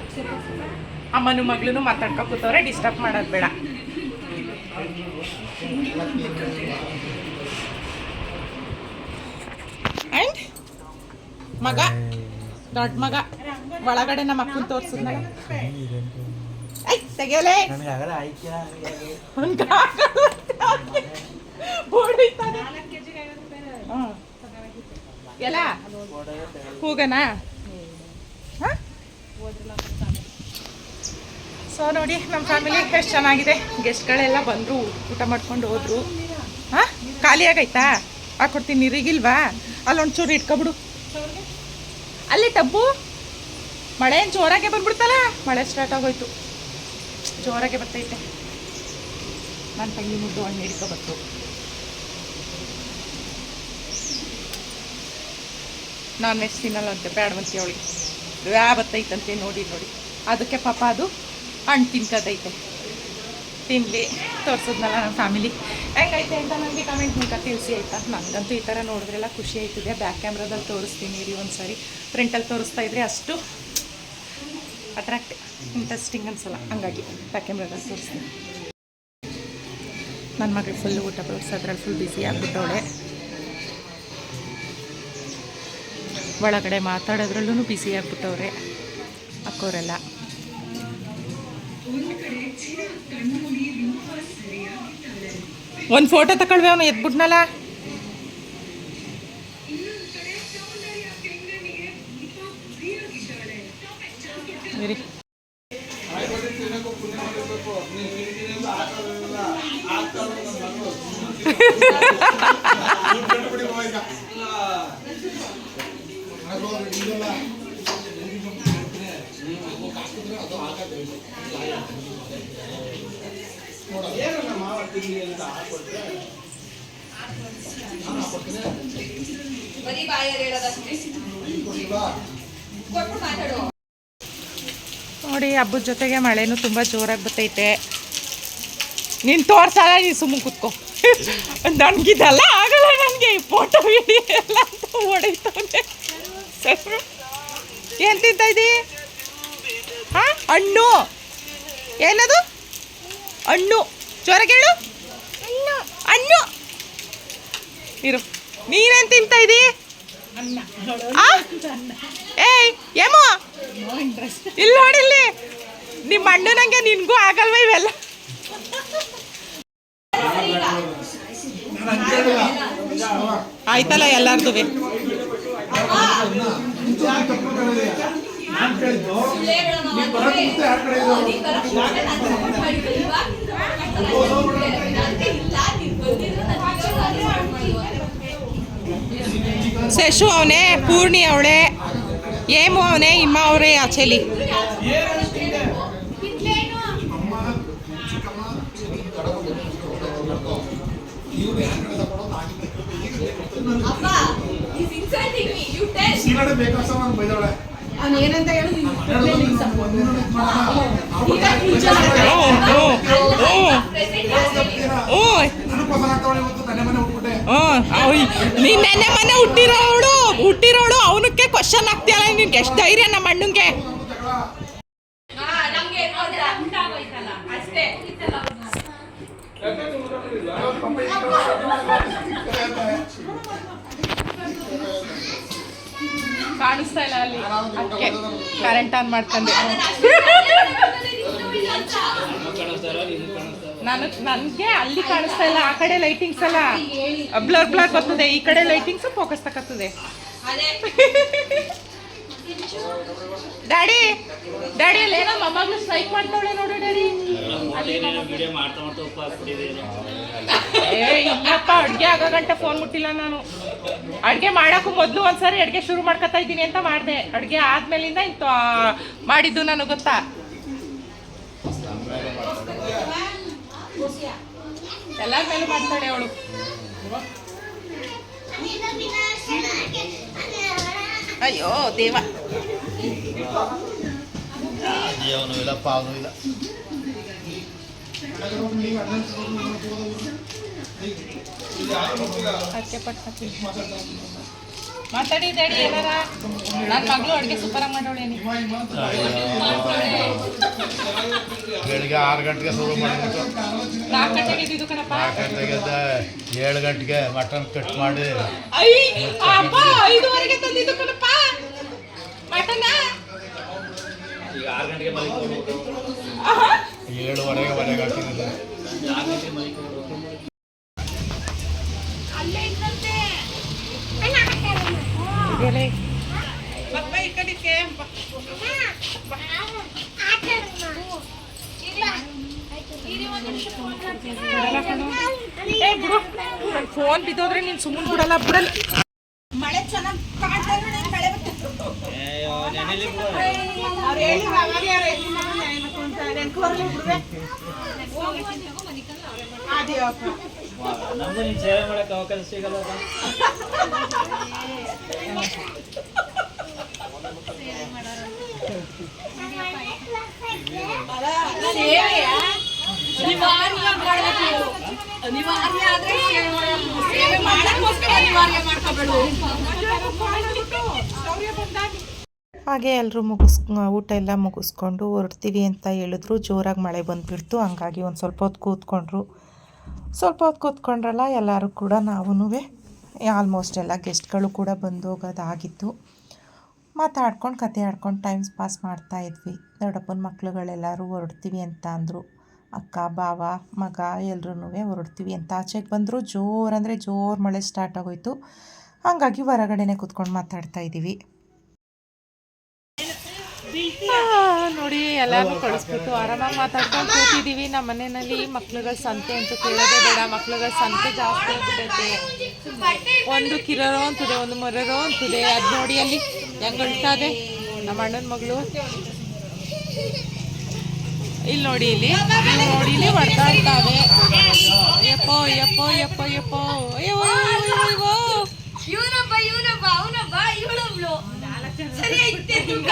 ಅಮ್ಮನು ಮಗಳು ಮಾತಾಡ್ಕೊ ಕೂತವ್ರೆ ಡಿಸ್ಟರ್ಬ್ ಮಾಡೋದು ಬೇಡ. ಆ್ಯಂಡ್ ಮಗ ದೊಡ್ಡ ಮಗ ಒಳಗಡೆ ನಮ್ಮ ಅಕ್ಕನ ತೆಗೆಯಲೇ. ಹೊಡಿತಾನೆ ಹ್ಮ್. ಎಲ್ಲ? ಕೂಗನಾ ಸೊ ನೋಡಿ ನಮ್ಮ ಫ್ಯಾಮಿಲಿ ಎಷ್ಟು ಚೆನ್ನಾಗಿದೆ. ಗೆಸ್ಟ್ಗಳೆಲ್ಲ ಬಂದರು ಊಟ ಮಾಡ್ಕೊಂಡು ಹೋದ್ರು. ಹಾಂ? ಖಾಲಿ ಆಗೈತಾ? ಹಾಕೊಡ್ತೀನಿ ನೀರಿಗಿಲ್ವಾ? ಅಲ್ಲೊಂಚೂರು ಇಟ್ಕೊಬಿಡು. ಅಲ್ಲಿ ಟಬ್ಬು? ಮಳೆ ಏನು ಜೋರಾಗೆ ಬಂದ್ಬಿಡ್ತಲ್ಲ? ಮಳೆ ಸ್ಟಾರ್ಟ್ ಆಗೋಯ್ತು. ಜೋರಾಗೆ ಬರ್ತೈತೆ. ನನ್ನ ತಂಗಿ ಮುದ್ದು ಹಣ್ಣು ಹಿಡ್ಕೊಬತ್ತು ನಾನ್ ವೆಜ್ ತಿನ್ನಲ್ಲ ಅಂತೆ ಬೇಡವಂತೆ ಅವಳಿಗೆ. ವ್ಯಾ ನೋಡಿ ನೋಡಿ. ಅದಕ್ಕೆ ಪಾಪ ಅದು ಹಣ್ಣು ತಿನ್ಕೋದೈತೆ ತಿನ್ನಲಿ ತೋರಿಸಿದ್ನಲ್ಲ ನನ್ನ ಫ್ಯಾಮಿಲಿ ಹೆಂಗೈತೆ ಅಂತ ನನಗೆ ಕಮೆಂಟ್ ಮೂಲಕ ತಿಳಿಸಿ, ಆಯಿತಾ? ನನಗಂತೂ ಈ ಥರ ನೋಡಿದ್ರೆಲ್ಲ ಖುಷಿ ಆಯ್ತಿದೆ. ಬ್ಯಾಕ್ ಕ್ಯಾಮ್ರಾದಲ್ಲಿ ತೋರಿಸ್ತೀನಿ ರೀ ಒಂದು ಸಾರಿ ಫ್ರಂಟಲ್ಲಿ ತೋರಿಸ್ತಾ ಇದ್ರೆ ಅಷ್ಟು ಅಟ್ರಾಕ್ಟ್ ಇಂಟ್ರೆಸ್ಟಿಂಗ್ ಅನ್ಸಲ್ಲ. ಹಂಗಾಗಿ ಬ್ಯಾಕ್ ಕ್ಯಾಮ್ರಾದಲ್ಲಿ ತೋರಿಸ್ತೀನಿ. ನನ್ನ ಮಗಳು ಫುಲ್ ಊಟ ಬಡಿಸೋದ್ರಲ್ಲಿ ಫುಲ್ ಬ್ಯುಸಿ ಆಗ್ಬಿಟ್ಟವಳೆ. ಒಳಗಡೆ ಮಾತಾಡೋದ್ರಲ್ಲೂ ಬಿಸಿ ಆಗ್ಬಿಟ್ಟವ್ರೆ. ಅಕ್ಕೋರೆಲ್ಲ. ಒಂದು ಫೋಟೋ ತಗೊಳ್ವೆ ಅವನು ಎದ್ಬಿಟ್ನಲ್ಲ? ನೋಡಿ, ಹಬ್ಬದ ಜೊತೆಗೆ ಮಳೆನೂ ತುಂಬ ಜೋರಾಗಿ ಬರ್ತೈತೆ. ನೀನು ತೋರ್ಸಲ್ಲ, ನೀನು ಸುಮ್ಮನೆ ಕುತ್ಕೋ. ನನಗಿದಲ್ಲ ಆಗಲ್ಲ, ನನಗೆ ಈ ಫೋಟೋ ಎಲ್ಲ ಅಂತ ಏನು ತಿಂತ ಇದ್ದೀ? ಹಾಂ? ಹಣ್ಣು. ಏನದು? ಹಣ್ಣು. ಜ್ವರ ಕೇಳು. ಹಣ್ಣು. ಇರು. ನೀನೇನು ತಿಂತ ಇದ್ದೀ? ಆ? ಏಯ್ ಏಮೋ ಇಲ್ಲಿ ನೋಡಿಲ್ಲಿ ನಿಮ್ಮ ಅಣ್ಣನಂಗೆ ನಿನ್ಗೂ ಆಗಲ್ವ ಇವೆಲ್ಲ? ಆಯ್ತಲ್ಲ ಎಲ್ಲಾರ್ದು ಶಶು ಅವನೇ ಪೂರ್ಣಿ ಅವಳೆ ಏಮು ಅವನೇ ಇಮ್ಮ ಅವರೇ ಆಚೆಲಿ. You ಬೇಕಾಸ ನಾನು ಬೈದವಳೆ? ಅವ್ನು ಏನಂತ ಹೇಳು ನೆನ್ನೆ ಮನೆ ಹುಟ್ಟಿರೋಳು ಹುಟ್ಟಿರೋಳು ಅವನಕ್ಕೆ ಕ್ವಶನ್ ಆಗ್ತಿಯಲ್ಲ ನಿನ್ಗೆ ಎಷ್ಟು ಧೈರ್ಯ ನಮ್ಮ ಅಣ್ಣಂಗೆ? ಅಷ್ಟೇ. ಕಾಣಿಸ್ತಾ ಇಲ್ಲ ಅಲ್ಲಿ. ಅದಕ್ಕೆ ಕರೆಂಟ್ ಆನ್ ಮಾಡ್ಕೊಂಡೆ. ನಾನು ನನಗೆ ಅಲ್ಲಿ ಕಾಣಿಸ್ತಾ ಇಲ್ಲ ಆ ಕಡೆ ಲೈಟಿಂಗ್ಸ್ ಎಲ್ಲ ಬ್ಲರ್ ಬ್ಲರ್ ಬರ್ತದೆ ಈ ಕಡೆ ಲೈಟಿಂಗ್ಸ್ ಫೋಕಸ್ ತಕ್ಕತ್ತದೆ ಅದೇ ಡ್ಯಾಡಿ ಡ್ಯಾಡಿ ಅಲ್ಲಿ ಏನೋ ಮೊಮ್ಮಗಳು ಸ್ಟ್ರೈಕ್ ಮಾಡ್ತಾವಳೆ ನೋಡು ಡ್ಯಾಡಿ ಮಾಡ್ತಾ ಮಾಡ್ತಾ ಏ ಅಡುಗೆ ಆಗೋ ಗಂಟೆ ಫೋನ್ ಮುಟ್ಟಿಲ್ಲ ನಾನು. ಅಡುಗೆ ಮಾಡೋಕ್ಕೂ ಮೊದಲು ಒಂದ್ಸರಿ ಅಡುಗೆ ಶುರು ಮಾಡ್ಕೊತಾ ಇದ್ದೀನಿ ಅಂತ ಮಾಡಿದೆ. ಅಡುಗೆ ಆದ್ಮೇಲಿಂದ ಇಂಥ ಮಾಡಿದ್ದು ನನಗೆ ಗೊತ್ತಾ? ಎಲ್ಲರ ಮೇಲೂ ಮಾಡ್ತಾಳೆ ಅವಳು. ಅಯ್ಯೋ, ದೇವ. ಇಲ್ಲ. ಅದಕ್ಕೆ ಪಟ್ಟ ಮಾತಾಡಿ ಡ್ಯಾಡಿ ಏನಾರ ನನ್ನ ಮಗಳು ಅಡುಗೆ ಸೂಪರಾಗಿ ಮಾಡೋಳೇನಿ ಬೆಳಿಗ್ಗೆ ಆರು ಗಂಟೆಗೆ ಶುರು ಮಾಡಿಬಿಟ್ಟು ನಾಲ್ಕು ಗಂಟೆಗೆ ಇದ್ದಿದ್ದು ಕಣಪ್ಪ. ನಾಲ್ಕು ಗಂಟೆಗೆ ಎದ್ದೆ ಏಳು ಗಂಟೆಗೆ ಮಟನ್ ಕಟ್ ಮಾಡಿ. ಅಪ್ಪ ಐದುವರೆಗೆ ತಂದಿದ್ದು ಕಣಪ್ಪ. ಮಟನ? ಈಗ ಆರು ಗಂಟೆಗೆ ಮಲಗಿ ಆಹಾ. ಏಳುವರೆಗೆ. ಏ ಬಿಡು. ಫೋನ್ ಬಿದ್ದೋದ್ರೆ ನೀನ್ ಸುಮ್ಮನೆ ಬಿಡಲ್ಲ ಬಿಡಲ್ಲ ಮಳೆ ಚೆನ್ನಾಗಿ ಕಾಣ್ತಾ ಇದ್ರೆ ನೀನ್ ಮಳೆ ಬರ್ತಿತ್ತು. ನಮ್ದು ನೀನು ಸೇವೆ ಅವಕಾಶ ಸಿಗಲ್ಲ ಅನಿವಾರ್ಯ ಆದ್ರೆ. ಸೇವೆ ಮಾಡಕ್ಕೋಸ್ಕರ ಅನಿವಾರ್ಯ ಮಾಡ್ಕೋಬೇಡು ಹಾಗೆ ಎಲ್ಲರೂ ಮುಗಿಸ್ ಊಟ ಎಲ್ಲ ಮುಗಿಸ್ಕೊಂಡು ಹೊರಡ್ತೀವಿ ಅಂತ ಹೇಳಿದ್ರು. ಜೋರಾಗಿ ಮಳೆ ಬಂದುಬಿಡ್ತು. ಹಂಗಾಗಿ ಒಂದು ಸ್ವಲ್ಪ ಹೊತ್ತು ಕೂತ್ಕೊಂಡ್ರು. ಸ್ವಲ್ಪ ಹೊತ್ತು ಕೂತ್ಕೊಂಡ್ರಲ್ಲ ಎಲ್ಲರೂ ಕೂಡ ನಾವೂ ಆಲ್ಮೋಸ್ಟ್ ಎಲ್ಲ ಗೆಸ್ಟ್ಗಳು ಕೂಡ ಬಂದು ಹೋಗೋದಾಗಿತ್ತು. ಮಾತಾಡ್ಕೊಂಡು, ಕತೆ ಆಡ್ಕೊಂಡು ಟೈಮ್ಸ್ ಪಾಸ್ ಮಾಡ್ತಾ ಇದ್ವಿ. ದೊಡ್ಡಪ್ಪನ ಮಕ್ಕಳುಗಳೆಲ್ಲರೂ ಹೊರಡ್ತೀವಿ ಅಂತ ಅಂದರು. ಅಕ್ಕ ಬಾವ ಮಗ ಎಲ್ರೂ ಹೊರಡ್ತೀವಿ ಅಂತ ಆಚೆಗೆ ಬಂದರು. ಜೋರು ಅಂದರೆ ಜೋರು ಮಳೆ ಸ್ಟಾರ್ಟ್ ಆಗೋಯ್ತು. ಹಾಗಾಗಿ ಹೊರಗಡೆನೇ ಕೂತ್ಕೊಂಡು ಮಾತಾಡ್ತಾ ಇದ್ದೀವಿ. ನೋಡಿ ಎಲ್ಲಾನು ಕಳಿಸ್ಬಿಟ್ಟು ಆರಾಮಾಗಿ ಮಾತಾಡ್ಕೊಂಡು ಕೂತಿದ್ದೀವಿ ನಮ್ಮ ಮನೆಯಲ್ಲಿ ಮಕ್ಳುಗಳ ಸಂತೆ ಅಂತ ಕೇಳೋದೇ ಬೇಡ. ಮಕ್ಳುಗಳ ಸಂತೆ ಜಾಸ್ತಿ ಆಗ್ಬಿಟ್ಟೈತೆ ಒಂದು ಕಿರರೋ ಅಂತಿದೆ, ಒಂದು ಮರರೋ ಅಂತಿದೆ. ಅದು ನೋಡಿ ಅಲ್ಲಿ ಹೆಂಗ್ ಅಳ್ತಾದೆ ನಮ್ಮ ಅಣ್ಣನ ಮಗಳು. ಇಲ್ಲಿ ನೋಡಿ ಇಲ್ಲಿ. ನೋಡಿ ಇಲ್ಲಿ ಹೊಡ್ತಾ ಇರ್ತಾವೆ. ಯಪ್ಪೋ ಯಪ್ಪೋ ಯಪ್ಪೋ ಯಪ್ಪೋ ಅಯ್ಯೋ. ಇವನೊಬ್ಬ ಸರಿ ಐತೆ ನಿಮ್ಗ.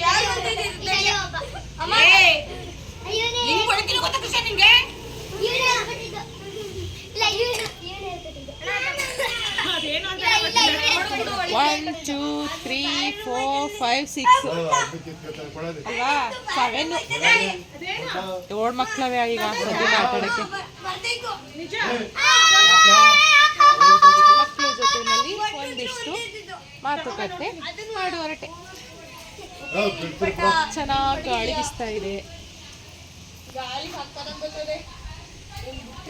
ಯಾರು ಅಂತಿದ್ದೀರಿ? ಅಮ್ಮ, ನಿಂಗ್ ಕೊಡಕ್ಕಿಲ್ಲ ಗೊತ್ತಾ ಕೃಷ್ಣ ನಿಂಗೆ one two three four five six ಅಲ್ವಾ ಸೆವೆನ್ ಏಳು ಮಕ್ಳವೆ ಈಗ ಸದ್ಯ ಆಟಾಡಕ್ಕೆ ಮಕ್ಕಳ ಜೊತೆನಲ್ಲಿ ಒಂದಿಷ್ಟು ಮಾತುಕತೆ. ಮಾಡು ಹೊರಟೆ ಚೆನ್ನಾಗಿ ಗಾಳಿ ಬಿಸ್ತಾ ಇದೆ.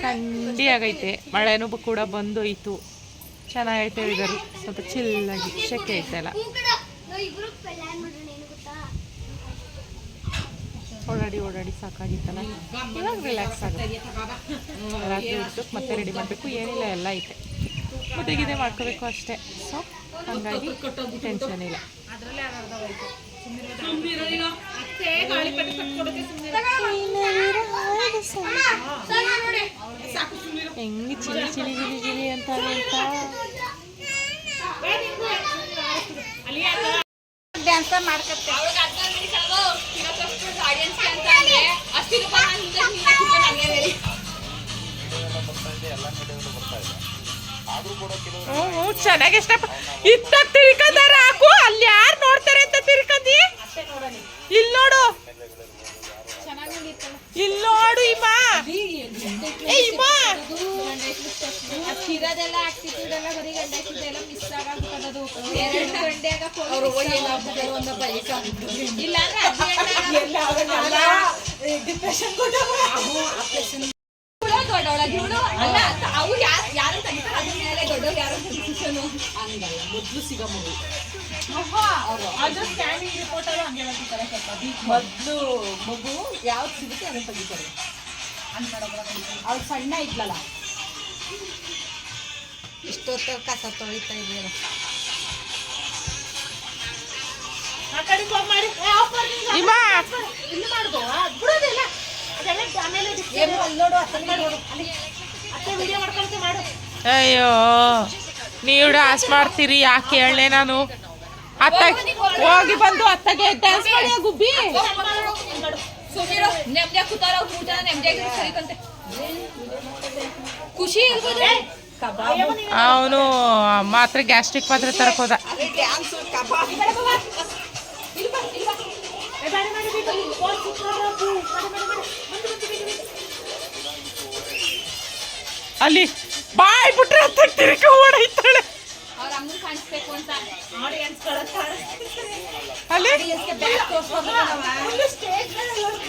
ಥಂಡಿ ಆಗೈತೆ ಮಳೆನೂ ಕೂಡ ಬಂದೋಯ್ತು. ಚೆನ್ನಾಗೈತೆ ಹೇಳಿದರು. ಸ್ವಲ್ಪ ಚಿಲ್ಲಾಗಿ ಶೆಕೆ ಅಲ್ಲ. ಓಡಾಡಿ ಓಡಾಡಿ ಸಾಕಾಗಿತ್ತಲ್ಲ. ಇವಾಗ ರಿಲ್ಯಾಕ್ಸ್ ಆಗುತ್ತೆ. ರಾತ್ರಿ ಊಟಕ್ಕೆ ಮತ್ತೆ ರೆಡಿ ಮಾಡಬೇಕು. ಏನಿಲ್ಲ ಎಲ್ಲ ಐತೆ. ಮುದ್ದೆಗಿದೆ ಮಾಡ್ಕೋಬೇಕು ಅಷ್ಟೇ. ಸೊ ಹಂಗಾಗಿ ಟೆನ್ಷನ್ ಇಲ್ಲ. ಹೆಂಗೆ ಚಿಲಿ ಚಿಲಿ ಚಿಲಿ ಚಿಲಿ ಅಂತ ಅಂತ ಅವ್ಳಿಗೆ ಹ್ಞೂ ಹ್ಞೂ ಚೆನ್ನಾಗಿ ಇಷ್ಟ ಇತ್ತ ತಿರ್ಕಂದಾರ ಹಾಕು ಅಲ್ಲಿ ಯಾರು ನೋಡ್ತಾರೆ ಅಂತ ತಿರ್ಕಂದಿ? ಇಲ್ಲಿ ನೋಡು. ಇಲ್ಲಿ ನೋಡು ಇಮ್ಮ ಏ ಇಮ್ಮ ಇರೋದೆಲ್ಲ ಬರೀ ಗಂಡ ಎಲ್ಲ ಮಿಸ್ ಎರಡು ಅವರು ಒಂದು ಬೈಕ ಇಲ್ಲ ದೊಡ್ಡವಳಾಗಿ ಇವಳು ಅಲ್ಲ ಅವ್ರು ಯಾರು ಯಾರು ತೆಗಿತಾರೆ ಅದ್ರ ಮೇಲೆ ದೊಡ್ಡವ್ರು ಯಾರು ಡಿಸಿಷನು ಹಂಗಲ್ಲ ಮೊದಲು ಸಿಗೋ ಮಗು. ಮೊದಲು ಮಗು ಯಾವ್ದು ಸಿಗುತ್ತೆ ಅದನ್ನ ತೆಗಿತಾರೆ. ಅವ್ಳು ಸಣ್ಣ ಇದ್ಲಲ್ಲ. ಇಷ್ಟೊತ್ತು ಕಸ ತೊಳಿತಾ ಇದೆಯಲ್ಲ ನೋಡು ಅಯ್ಯೋ. ನೀವು ಡ್ಯಾನ್ಸ್ ಮಾಡ್ತೀರಿ ಯಾಕೆ ಹೇಳಲೆ ನಾನು? ಅತ್ತ ಹೋಗಿ ಬಂದು ಅತ್ತಗೆ ಡ್ಯಾನ್ಸ್ ಮಾಡಿ ಗುಬ್ಬಿ ಖುಷಿ ಅವನು ಮಾತ್ರ ಗ್ಯಾಸ್ಟ್ರಿಕ್ ಮಾತ್ರ ತರಕೋದ. ಹೋದ ಅಲ್ಲಿ. ಬಾಯ್ ಬಿಟ್ರೆ ಅಂತ ತಿರ್ಕ ಓಡೈತಾಳೆ ಅವ್ರ ಅಮ್ಮನ್ ಕಾಣಿಸ್ಬೇಕು ಅಂತ ಅಲ್ಲಿ? ಬ್ಯಾಗ್ ತೋರ್ಸ್ಕೊಬೇಕಲ್ಲವ?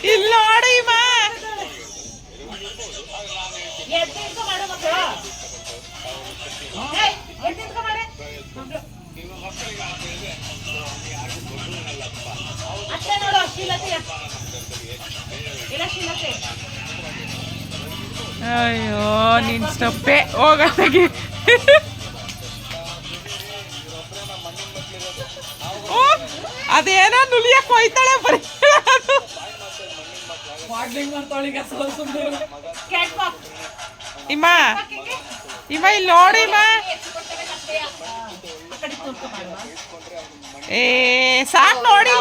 ಇಲ್ಲಿ ನೋಡಿ ಇಮ್ಮ ಅಯ್ಯೋ, ನಿನ್ ಸ್ಟಪ್ಪೆ ಹೋಗಿ ಅದೇನೋ ನುಲಿಯಕ್ ಹೋಯ್ತಾಳೆ ಬರೀ. ಇಮ್ಮ ಇಮ್ಮ ಇಲ್ಲಿ ನೋಡಿ, ಇಮ್ಮ. ಏ, ಸಾಕ್ ನೋಡಿ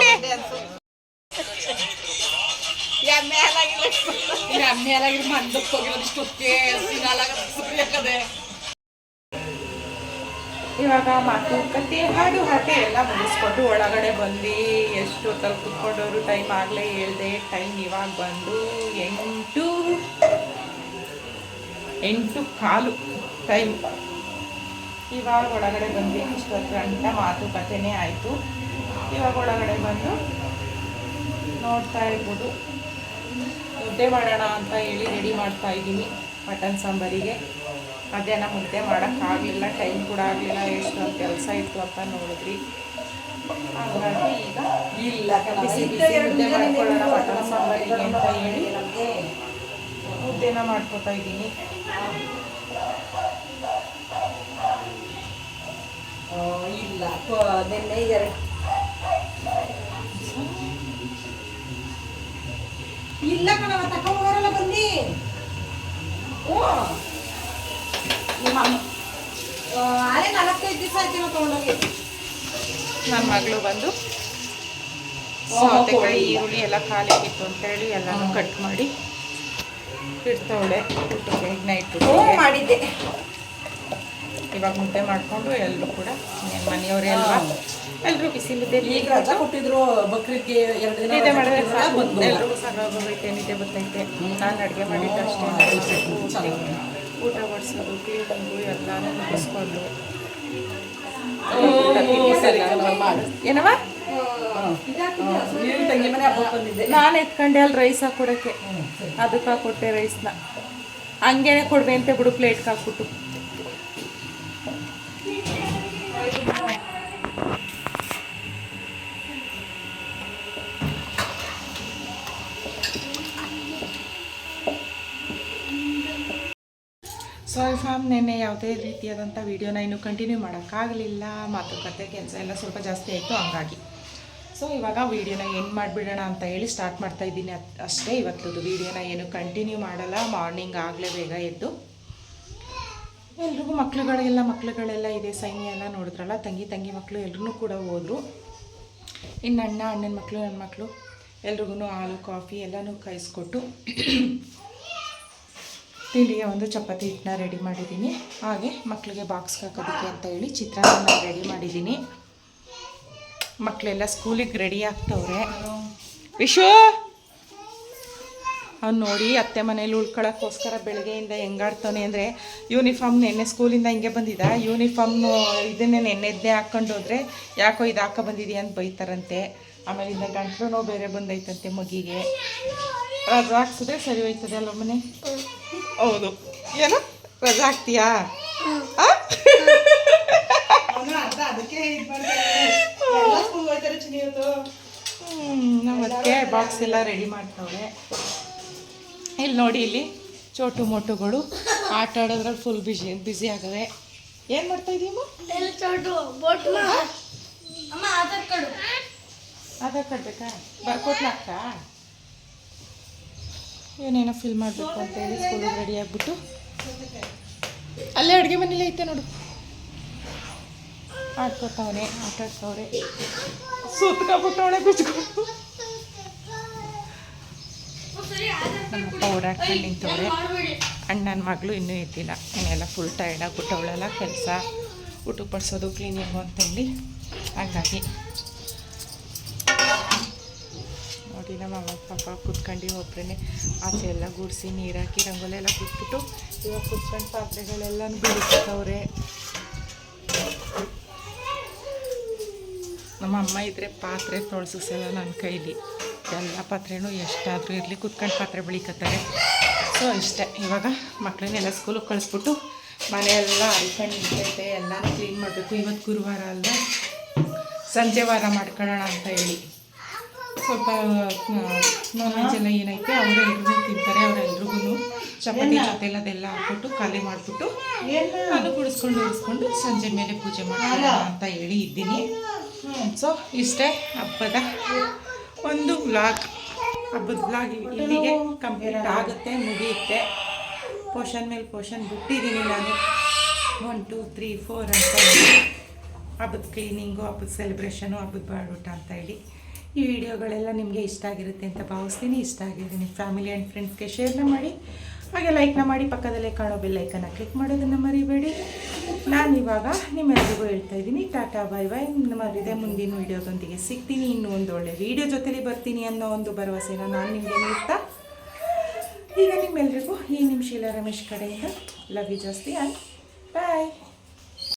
ಇಲ್ಲಿ ಇವಾಗ ಮಾತುಕತೆ ಹಾಡು ಹಾತೆ ಎಲ್ಲ ಮುಗಿಸ್ಕೊಂಡು ಒಳಗಡೆ ಬಂದು ಎಷ್ಟು ಹೊತ್ತಲ್ಲಿ ಕುತ್ಕೊಂಡವರು ಟೈಮ್ ಆಗಲೇ ಹೇಳ್ದೆ ಟೈಮ್ ಇವಾಗ ಬಂದು ಎಂಟು ಎಂಟು ಕಾಲು ಟೈಮ್ ಇವಾಗ ಒಳಗಡೆ ಬಂದು ಇಷ್ಟೊತ್ತು ಗಂಟ ಮಾತುಕತೆನೇ ಆಯಿತು. ಇವಾಗ ಒಳಗಡೆ ಬಂದು ನೋಡ್ತಾ ಇರ್ಬೋದು. ಮುದ್ದೆ ಮಾಡೋಣ ಅಂತ ಹೇಳಿ ರೆಡಿ ಮಾಡ್ತಾ ಇದ್ದೀನಿ ಮಟನ್ ಸಾಂಬಾರಿಗೆ. ಮಧ್ಯಾಹ್ನ ಮುದ್ದೆ ಮಾಡೋಕ್ಕಾಗಲಿಲ್ಲ ಟೈಮ್ ಕೂಡ ಆಗಲಿಲ್ಲ ಎಷ್ಟೊಂದು ಕೆಲಸ ಇತ್ತು ಅಂತ ನೋಡಿದ್ರಿ. ಹಾಗಾಗಿ ಈಗ ಇಲ್ಲ ಬಿಸಿ ಬಿಸಿ ಮುದ್ದೆ ಮಾಡ್ಕೊಳ್ಳೋಣ ಮಟನ್ ಸಾಂಬಾರಿಗೆ ಅಂತ ಹೇಳಿ. ಮುದ್ದೆನ ಮಾಡ್ಕೊತಾ ಇದ್ದೀನಿ. ಇಲ್ಲ ನಿನ್ನೆ ಎರಡು ಇಲ್ಲ ಕಣವ ತಗೊಂಡ್ಬರಲ್ಲ ಬಂದಿ. ಓ ನಿಮ್ಮ ಅಮ್ಮ. ನಾಲ್ಕೈದು ದಿವಸ ಆಯ್ತು ತಗೊಂಡೋಗಿ. ನನ್ನ ಮಗಳು ಬಂದು ಸೌತೆಕಾಯಿ ಈರುಳ್ಳಿ ಎಲ್ಲ ಖಾಲಿ ಆಗಿತ್ತು ಅಂತೇಳಿ ಎಲ್ಲನೂ ಕಟ್ ಮಾಡಿ ಇಡ್ತವಳೆ ಊಟಕ್ಕೆ ನೈಟ್ ಮಾಡಿದ್ದೆ. ಇವಾಗ ಮುದ್ದೆ ಮಾಡಿಕೊಂಡು ಎಲ್ಲರೂ ಕೂಡ ಮನೆಯವರೇ ಅಲ್ವಾ? ಎಲ್ಲರೂ ಬಿಸಿ ಮುದ್ದೆ ಈಗ ರಜಾ ಕೊಟ್ಟಿದ್ರು ಬಕ್ರೀದ್ಗೆ ಎರಡು ದಿನ ನಿದ್ದೆ ಮಾಡಿದ್ರೆ ಸಾಕು. ಎಲ್ರಿಗೂ ಸಾಕಾಗೋಗೈತೆ ನಿದ್ದೆ ಬರ್ತೈತೆ. ನಾನು ಅಡುಗೆ ಮಾಡಿದ್ದು ಅಷ್ಟೇ. ಊಟ ಮಾಡಿಸೋದು ಕ್ಲೀನಿಂಗು ಎಲ್ಲಾನು ಮುಗಿಸ್ಕೊಂಡು. ಏನವ ನೀನ್ ಎತ್ಕೊಂಡೆ ಅಲ್ಲಿ ರೈಸ್ ಹಾಕೊಡಕ್ಕೆ. ಅದಕ್ಕೆ ಹಾಕೊಟ್ಟೆ ರೈಸ್ನ ಹಂಗೇನೆ ಕೊಡ್বে ಅಂತ ಬಿಡು ಪ್ಲೇಟ್ಗೆ ಹಾಕ್ಬಿಟ್ಟು. ನೆನ್ನೆ ಯಾವುದೇ ರೀತಿಯಾದಂಥ ವೀಡಿಯೋನ ಇನ್ನು ಕಂಟಿನ್ಯೂ ಮಾಡೋಕ್ಕಾಗಲಿಲ್ಲ, ಮಾತುಕತೆ ಕೆಲಸ ಎಲ್ಲ ಸ್ವಲ್ಪ ಜಾಸ್ತಿ ಆಯಿತು, ಹಂಗಾಗಿ. ಸೊ ಇವಾಗ ವೀಡಿಯೋನ ಏನು ಮಾಡಿಬಿಡೋಣ ಅಂತ ಹೇಳಿ ಸ್ಟಾರ್ಟ್ ಮಾಡ್ತಾ ಇದ್ದೀನಿ. ಅಷ್ಟೇ ಇವತ್ತದು ವೀಡಿಯೋನ ಏನು ಕಂಟಿನ್ಯೂ ಮಾಡಲ್ಲ ಮಾರ್ನಿಂಗ್ ಆಗಲೇ ಬೇಗ ಎದ್ದು. ಎಲ್ರಿಗೂ ಮಕ್ಳುಗಳಿಗೆಲ್ಲ, ಮಕ್ಳುಗಳೆಲ್ಲ ಇದೆ, ಸೈನ್ಯ ಎಲ್ಲ ನೋಡಿದ್ರಲ್ಲ, ತಂಗಿ ತಂಗಿ ಮಕ್ಕಳು ಎಲ್ರೂ ಕೂಡ ಹೋದರು. ಇನ್ನು ಅಣ್ಣ, ಅಣ್ಣನ ಮಕ್ಕಳು ನನ್ನ ಮಕ್ಕಳು ಎಲ್ರಿಗೂ ಹಾಲು, ಕಾಫಿ ಎಲ್ಲನೂ ಕಾಯಿಸ್ಕೊಟ್ಟು ತಿಂಡಿಗೆ ಒಂದು ಚಪಾತಿ ಹಿಟ್ಟನ್ನ ರೆಡಿ ಮಾಡಿದ್ದೀನಿ. ಹಾಗೆ ಮಕ್ಕಳಿಗೆ ಬಾಕ್ಸ್ಗೆ ಹಾಕೋದಕ್ಕೆ ಅಂತ ಹೇಳಿ ಚಿತ್ರಾನ್ನ ರೆಡಿ ಮಾಡಿದ್ದೀನಿ. ಮಕ್ಕಳೆಲ್ಲ ಸ್ಕೂಲಿಗೆ ರೆಡಿ ಆಗ್ತವ್ರೆ. ವಿಶು! ಅವ್ನು ನೋಡಿ ಅತ್ತೆ ಮನೇಲಿ ಉಳ್ಕೊಳ್ಳೋಕ್ಕೋಸ್ಕರ ಬೆಳಗ್ಗೆಯಿಂದ ಹೆಂಗಾಡ್ತಾನೆ ಅಂದರೆ ಯೂನಿಫಾರ್ಮ್ ನೆನ್ನೆ ಸ್ಕೂಲಿಂದ ಹಿಂಗೆ ಬಂದಿದ್ದ ಯೂನಿಫಾರ್ಮ್ ಇದನ್ನೇ ನೆನ್ನೆದ್ದೇ ಹಾಕ್ಕೊಂಡು ಹೋದ್ರೆ ಯಾಕೋ ಇದು ಹಾಕೋ ಬಂದಿದೆಯಾ ಅಂತ ಬೈತಾರಂತೆ. ಆಮೇಲಿಂದ ಗಂಟ್ಲು ನೋವು ಬೇರೆ ಬಂದೈತಂತೆ ಮಗಿಗೆ. ಅದು ಹಾಕ್ಸಿದ್ರೆ ಸರಿ ಹೋಯ್ತದೆ ಅಲ್ಲ ಮನೆ? ಹೌದು. ಏನು? ರಜಾ ಹಾಕ್ತೀಯಾ? ನಮ್ಮಕ್ಕೆ ಬಾಕ್ಸ್ ಎಲ್ಲ ರೆಡಿ ಮಾಡ್ತವ್ರೆ. ಇಲ್ಲಿ ನೋಡಿ ಇಲ್ಲಿ ಚೋಟು ಮೋಟುಗಳು. ಆಟ ಆಡೋದ್ರಲ್ಲಿ ಫುಲ್ ಬಿಸಿ ಬ್ಯುಸಿ ಆಗವೆ. ಏನು ಮಾಡ್ತಾ ಇದೀಮ್ಮ ಆಧಾರ್ ಕಾರ್ಡ್. ಬೇಕಾ? ಬರ್ಕೊಟ್ಲಾಕ ಏನೇನೋ ಫಿಲ್ ಮಾಡಬೇಕು ಅಂತ ಹೇಳಿ ಸ್ಕೂಲಿಗೆ ರೆಡಿ ಆಗಿಬಿಟ್ಟು. ಅಲ್ಲೇ ಅಡುಗೆ ಮನೇಲಿ ಐತೆ ನೋಡು. ಆಡ್ಕೊತಾವನೆ ಆಟ ಆಡ್ತಾವ್ರೆ ಸುತ್ಕೊಬಿಟ್ಟವಳೆ ಬಿಚ್ಕೊಂಡು ಓಡಾಡ್ಕೊಂಡು ನಿಂತವ್ರೆ. ಅಣ್ಣನ ಮಗಳು ಇನ್ನೂ ಇದ್ದಿಲ್ಲ. ಇನ್ನೆಲ್ಲ ಫುಲ್ ಟೈರ್ಡ್ ಆಗಿಬಿಟ್ಟವಳೆಲ್ಲ, ಕೆಲಸ ಊಟಕ್ಕೆ ಪಡಿಸೋದು ಕ್ಲೀನಿಂಗು ಅಂತೇಳಿ ಹಾಗಾಗಿ ನೋಡಿ ನಮ್ಮ ಅಮ್ಮ ಪಾಪ ಕುತ್ಕೊಂಡು ಒಬ್ಬರೇ ಆಚೆ ಎಲ್ಲ ಗುಡಿಸಿ ನೀರು ಹಾಕಿ ರಂಗೋಲಿ ಎಲ್ಲ ಕುಟ್ಬಿಟ್ಟು ಇವಾಗ ಕುತ್ಕೊಂಡು ಪಾತ್ರೆಗಳೆಲ್ಲ ಬಿಡಿಸ್ತವ್ರೆ ನಮ್ಮ ಅಮ್ಮ ಇದ್ರೆ ಪಾತ್ರೆ ತೊಳ್ಸೋಸಲ್ಲ ನನ್ನ ಕೈಲಿ. ಎಲ್ಲ ಪಾತ್ರೆನೂ ಎಷ್ಟಾದರೂ ಇರಲಿ ಕುತ್ಕೊಂಡು ಪಾತ್ರೆ ಬೆಳಿಕತ್ತಾರೆ. ಸೊ ಇಷ್ಟೇ. ಇವಾಗ ಮಕ್ಕಳನ್ನೆಲ್ಲ ಸ್ಕೂಲಿಗೆ ಕಳಿಸ್ಬಿಟ್ಟು ಮನೆಯೆಲ್ಲ ಅಲ್ಕೊಂಡು ನಿಂತೈತೆ ಎಲ್ಲನೂ ಕ್ಲೀನ್ ಮಾಡಬೇಕು. ಇವತ್ತು ಗುರುವಾರ ಅಲ್ಲ ಸಂಜೆ ವಾರ ಮಾಡ್ಕೊಳ್ಳೋಣ ಅಂತ ಹೇಳಿ. ಸ್ವಲ್ಪ ನಾನ್ ವೆಜ್ ಎಲ್ಲ ಏನೈತೆ ಅವರೆಲ್ರಿಗೂ ತಿಂತಾರೆ ಅವರೆಲ್ರಿಗೂ ಚಪಾತಿ ಜೊತೆ ಅದೆಲ್ಲ ಹಾಕ್ಬಿಟ್ಟು ಖಾಲಿ ಮಾಡಿಬಿಟ್ಟು ನಾನು ಗುಡಿಸ್ಕೊಂಡು ಉಡಿಸ್ಕೊಂಡು ಸಂಜೆ ಮೇಲೆ ಪೂಜೆ ಮಾಡೋಣ ಅಂತ ಹೇಳಿ ಇದ್ದೀನಿ. ಸೊ ಇಷ್ಟೇ ಹಬ್ಬದ ಒಂದು ವ್ಲಾಗ್ ಹಬ್ಬದ ವ್ಲಾಗ್ ಇಲ್ಲಿಗೆ ಕಂಪ್ಲೀಟ್ ಆಗುತ್ತೆ ಮುಗಿಯುತ್ತೆ. ಪೋಷನ್ ಮೇಲೆ ಪೋಷನ್ ಬಿಟ್ಟಿದ್ದೀನಿ ನಾನು. ಒನ್ ಟೂ ತ್ರೀ ಫೋರ್ ಅಂತ ಹಬ್ಬದ ಕ್ಲೀನಿಂಗು ಹಬ್ಬದ ಸೆಲೆಬ್ರೇಷನು ಹಬ್ಬದ ಬಾಡೂಟ ಅಂತ ಹೇಳಿ. ಈ ವಿಡಿಯೋಗಳೆಲ್ಲ ನಿಮಗೆ ಇಷ್ಟ ಆಗಿರುತ್ತೆ ಅಂತ ಭಾವಿಸ್ತೀನಿ. ಇಷ್ಟ ಆಗಿದ್ದೀನಿ ನಿಮ್ಮ ಫ್ಯಾಮಿಲಿ ಆ್ಯಂಡ್ ಫ್ರೆಂಡ್ಸ್ಗೆ ಶೇರ್ನ ಮಾಡಿ. ಹಾಗೆ ಲೈಕ್ನ ಮಾಡಿ, ಪಕ್ಕದಲ್ಲೇ ಕಾಣೋ ಬೆಲ್ಲೈಕನ್ನ ಕ್ಲಿಕ್ ಮಾಡೋದನ್ನು ಮರಿಬೇಡಿ. ನಾನು ಇವಾಗ ನಿಮ್ಮೆಲ್ಲರಿಗೂ ಹೇಳ್ತಾ ಇದ್ದೀನಿ. ಟಾಟಾ ಬಾಯ್ ಬಾಯ್ ಮರಿದೆ ಮುಂದಿನ ವಿಡಿಯೋದೊಂದಿಗೆ ಸಿಗ್ತೀನಿ. ಇನ್ನೂ ಒಂದು ಒಳ್ಳೆ ವಿಡಿಯೋ ಜೊತೆಲಿ ಬರ್ತೀನಿ ಅನ್ನೋ ಒಂದು ಭರವಸೆನ ನಾನು ನಿಮಗೆ ನೀಡ್ತಾ. ಈಗ ನಿಮ್ಮೆಲ್ಲರಿಗೂ ಈ ನಿಮ್ಮ ಶೀಲಾ ರಮೇಶ್ ಕಡೆಯಿಂದ ಲವ್ ಯು ಜಾಸ್ತಿ. And bye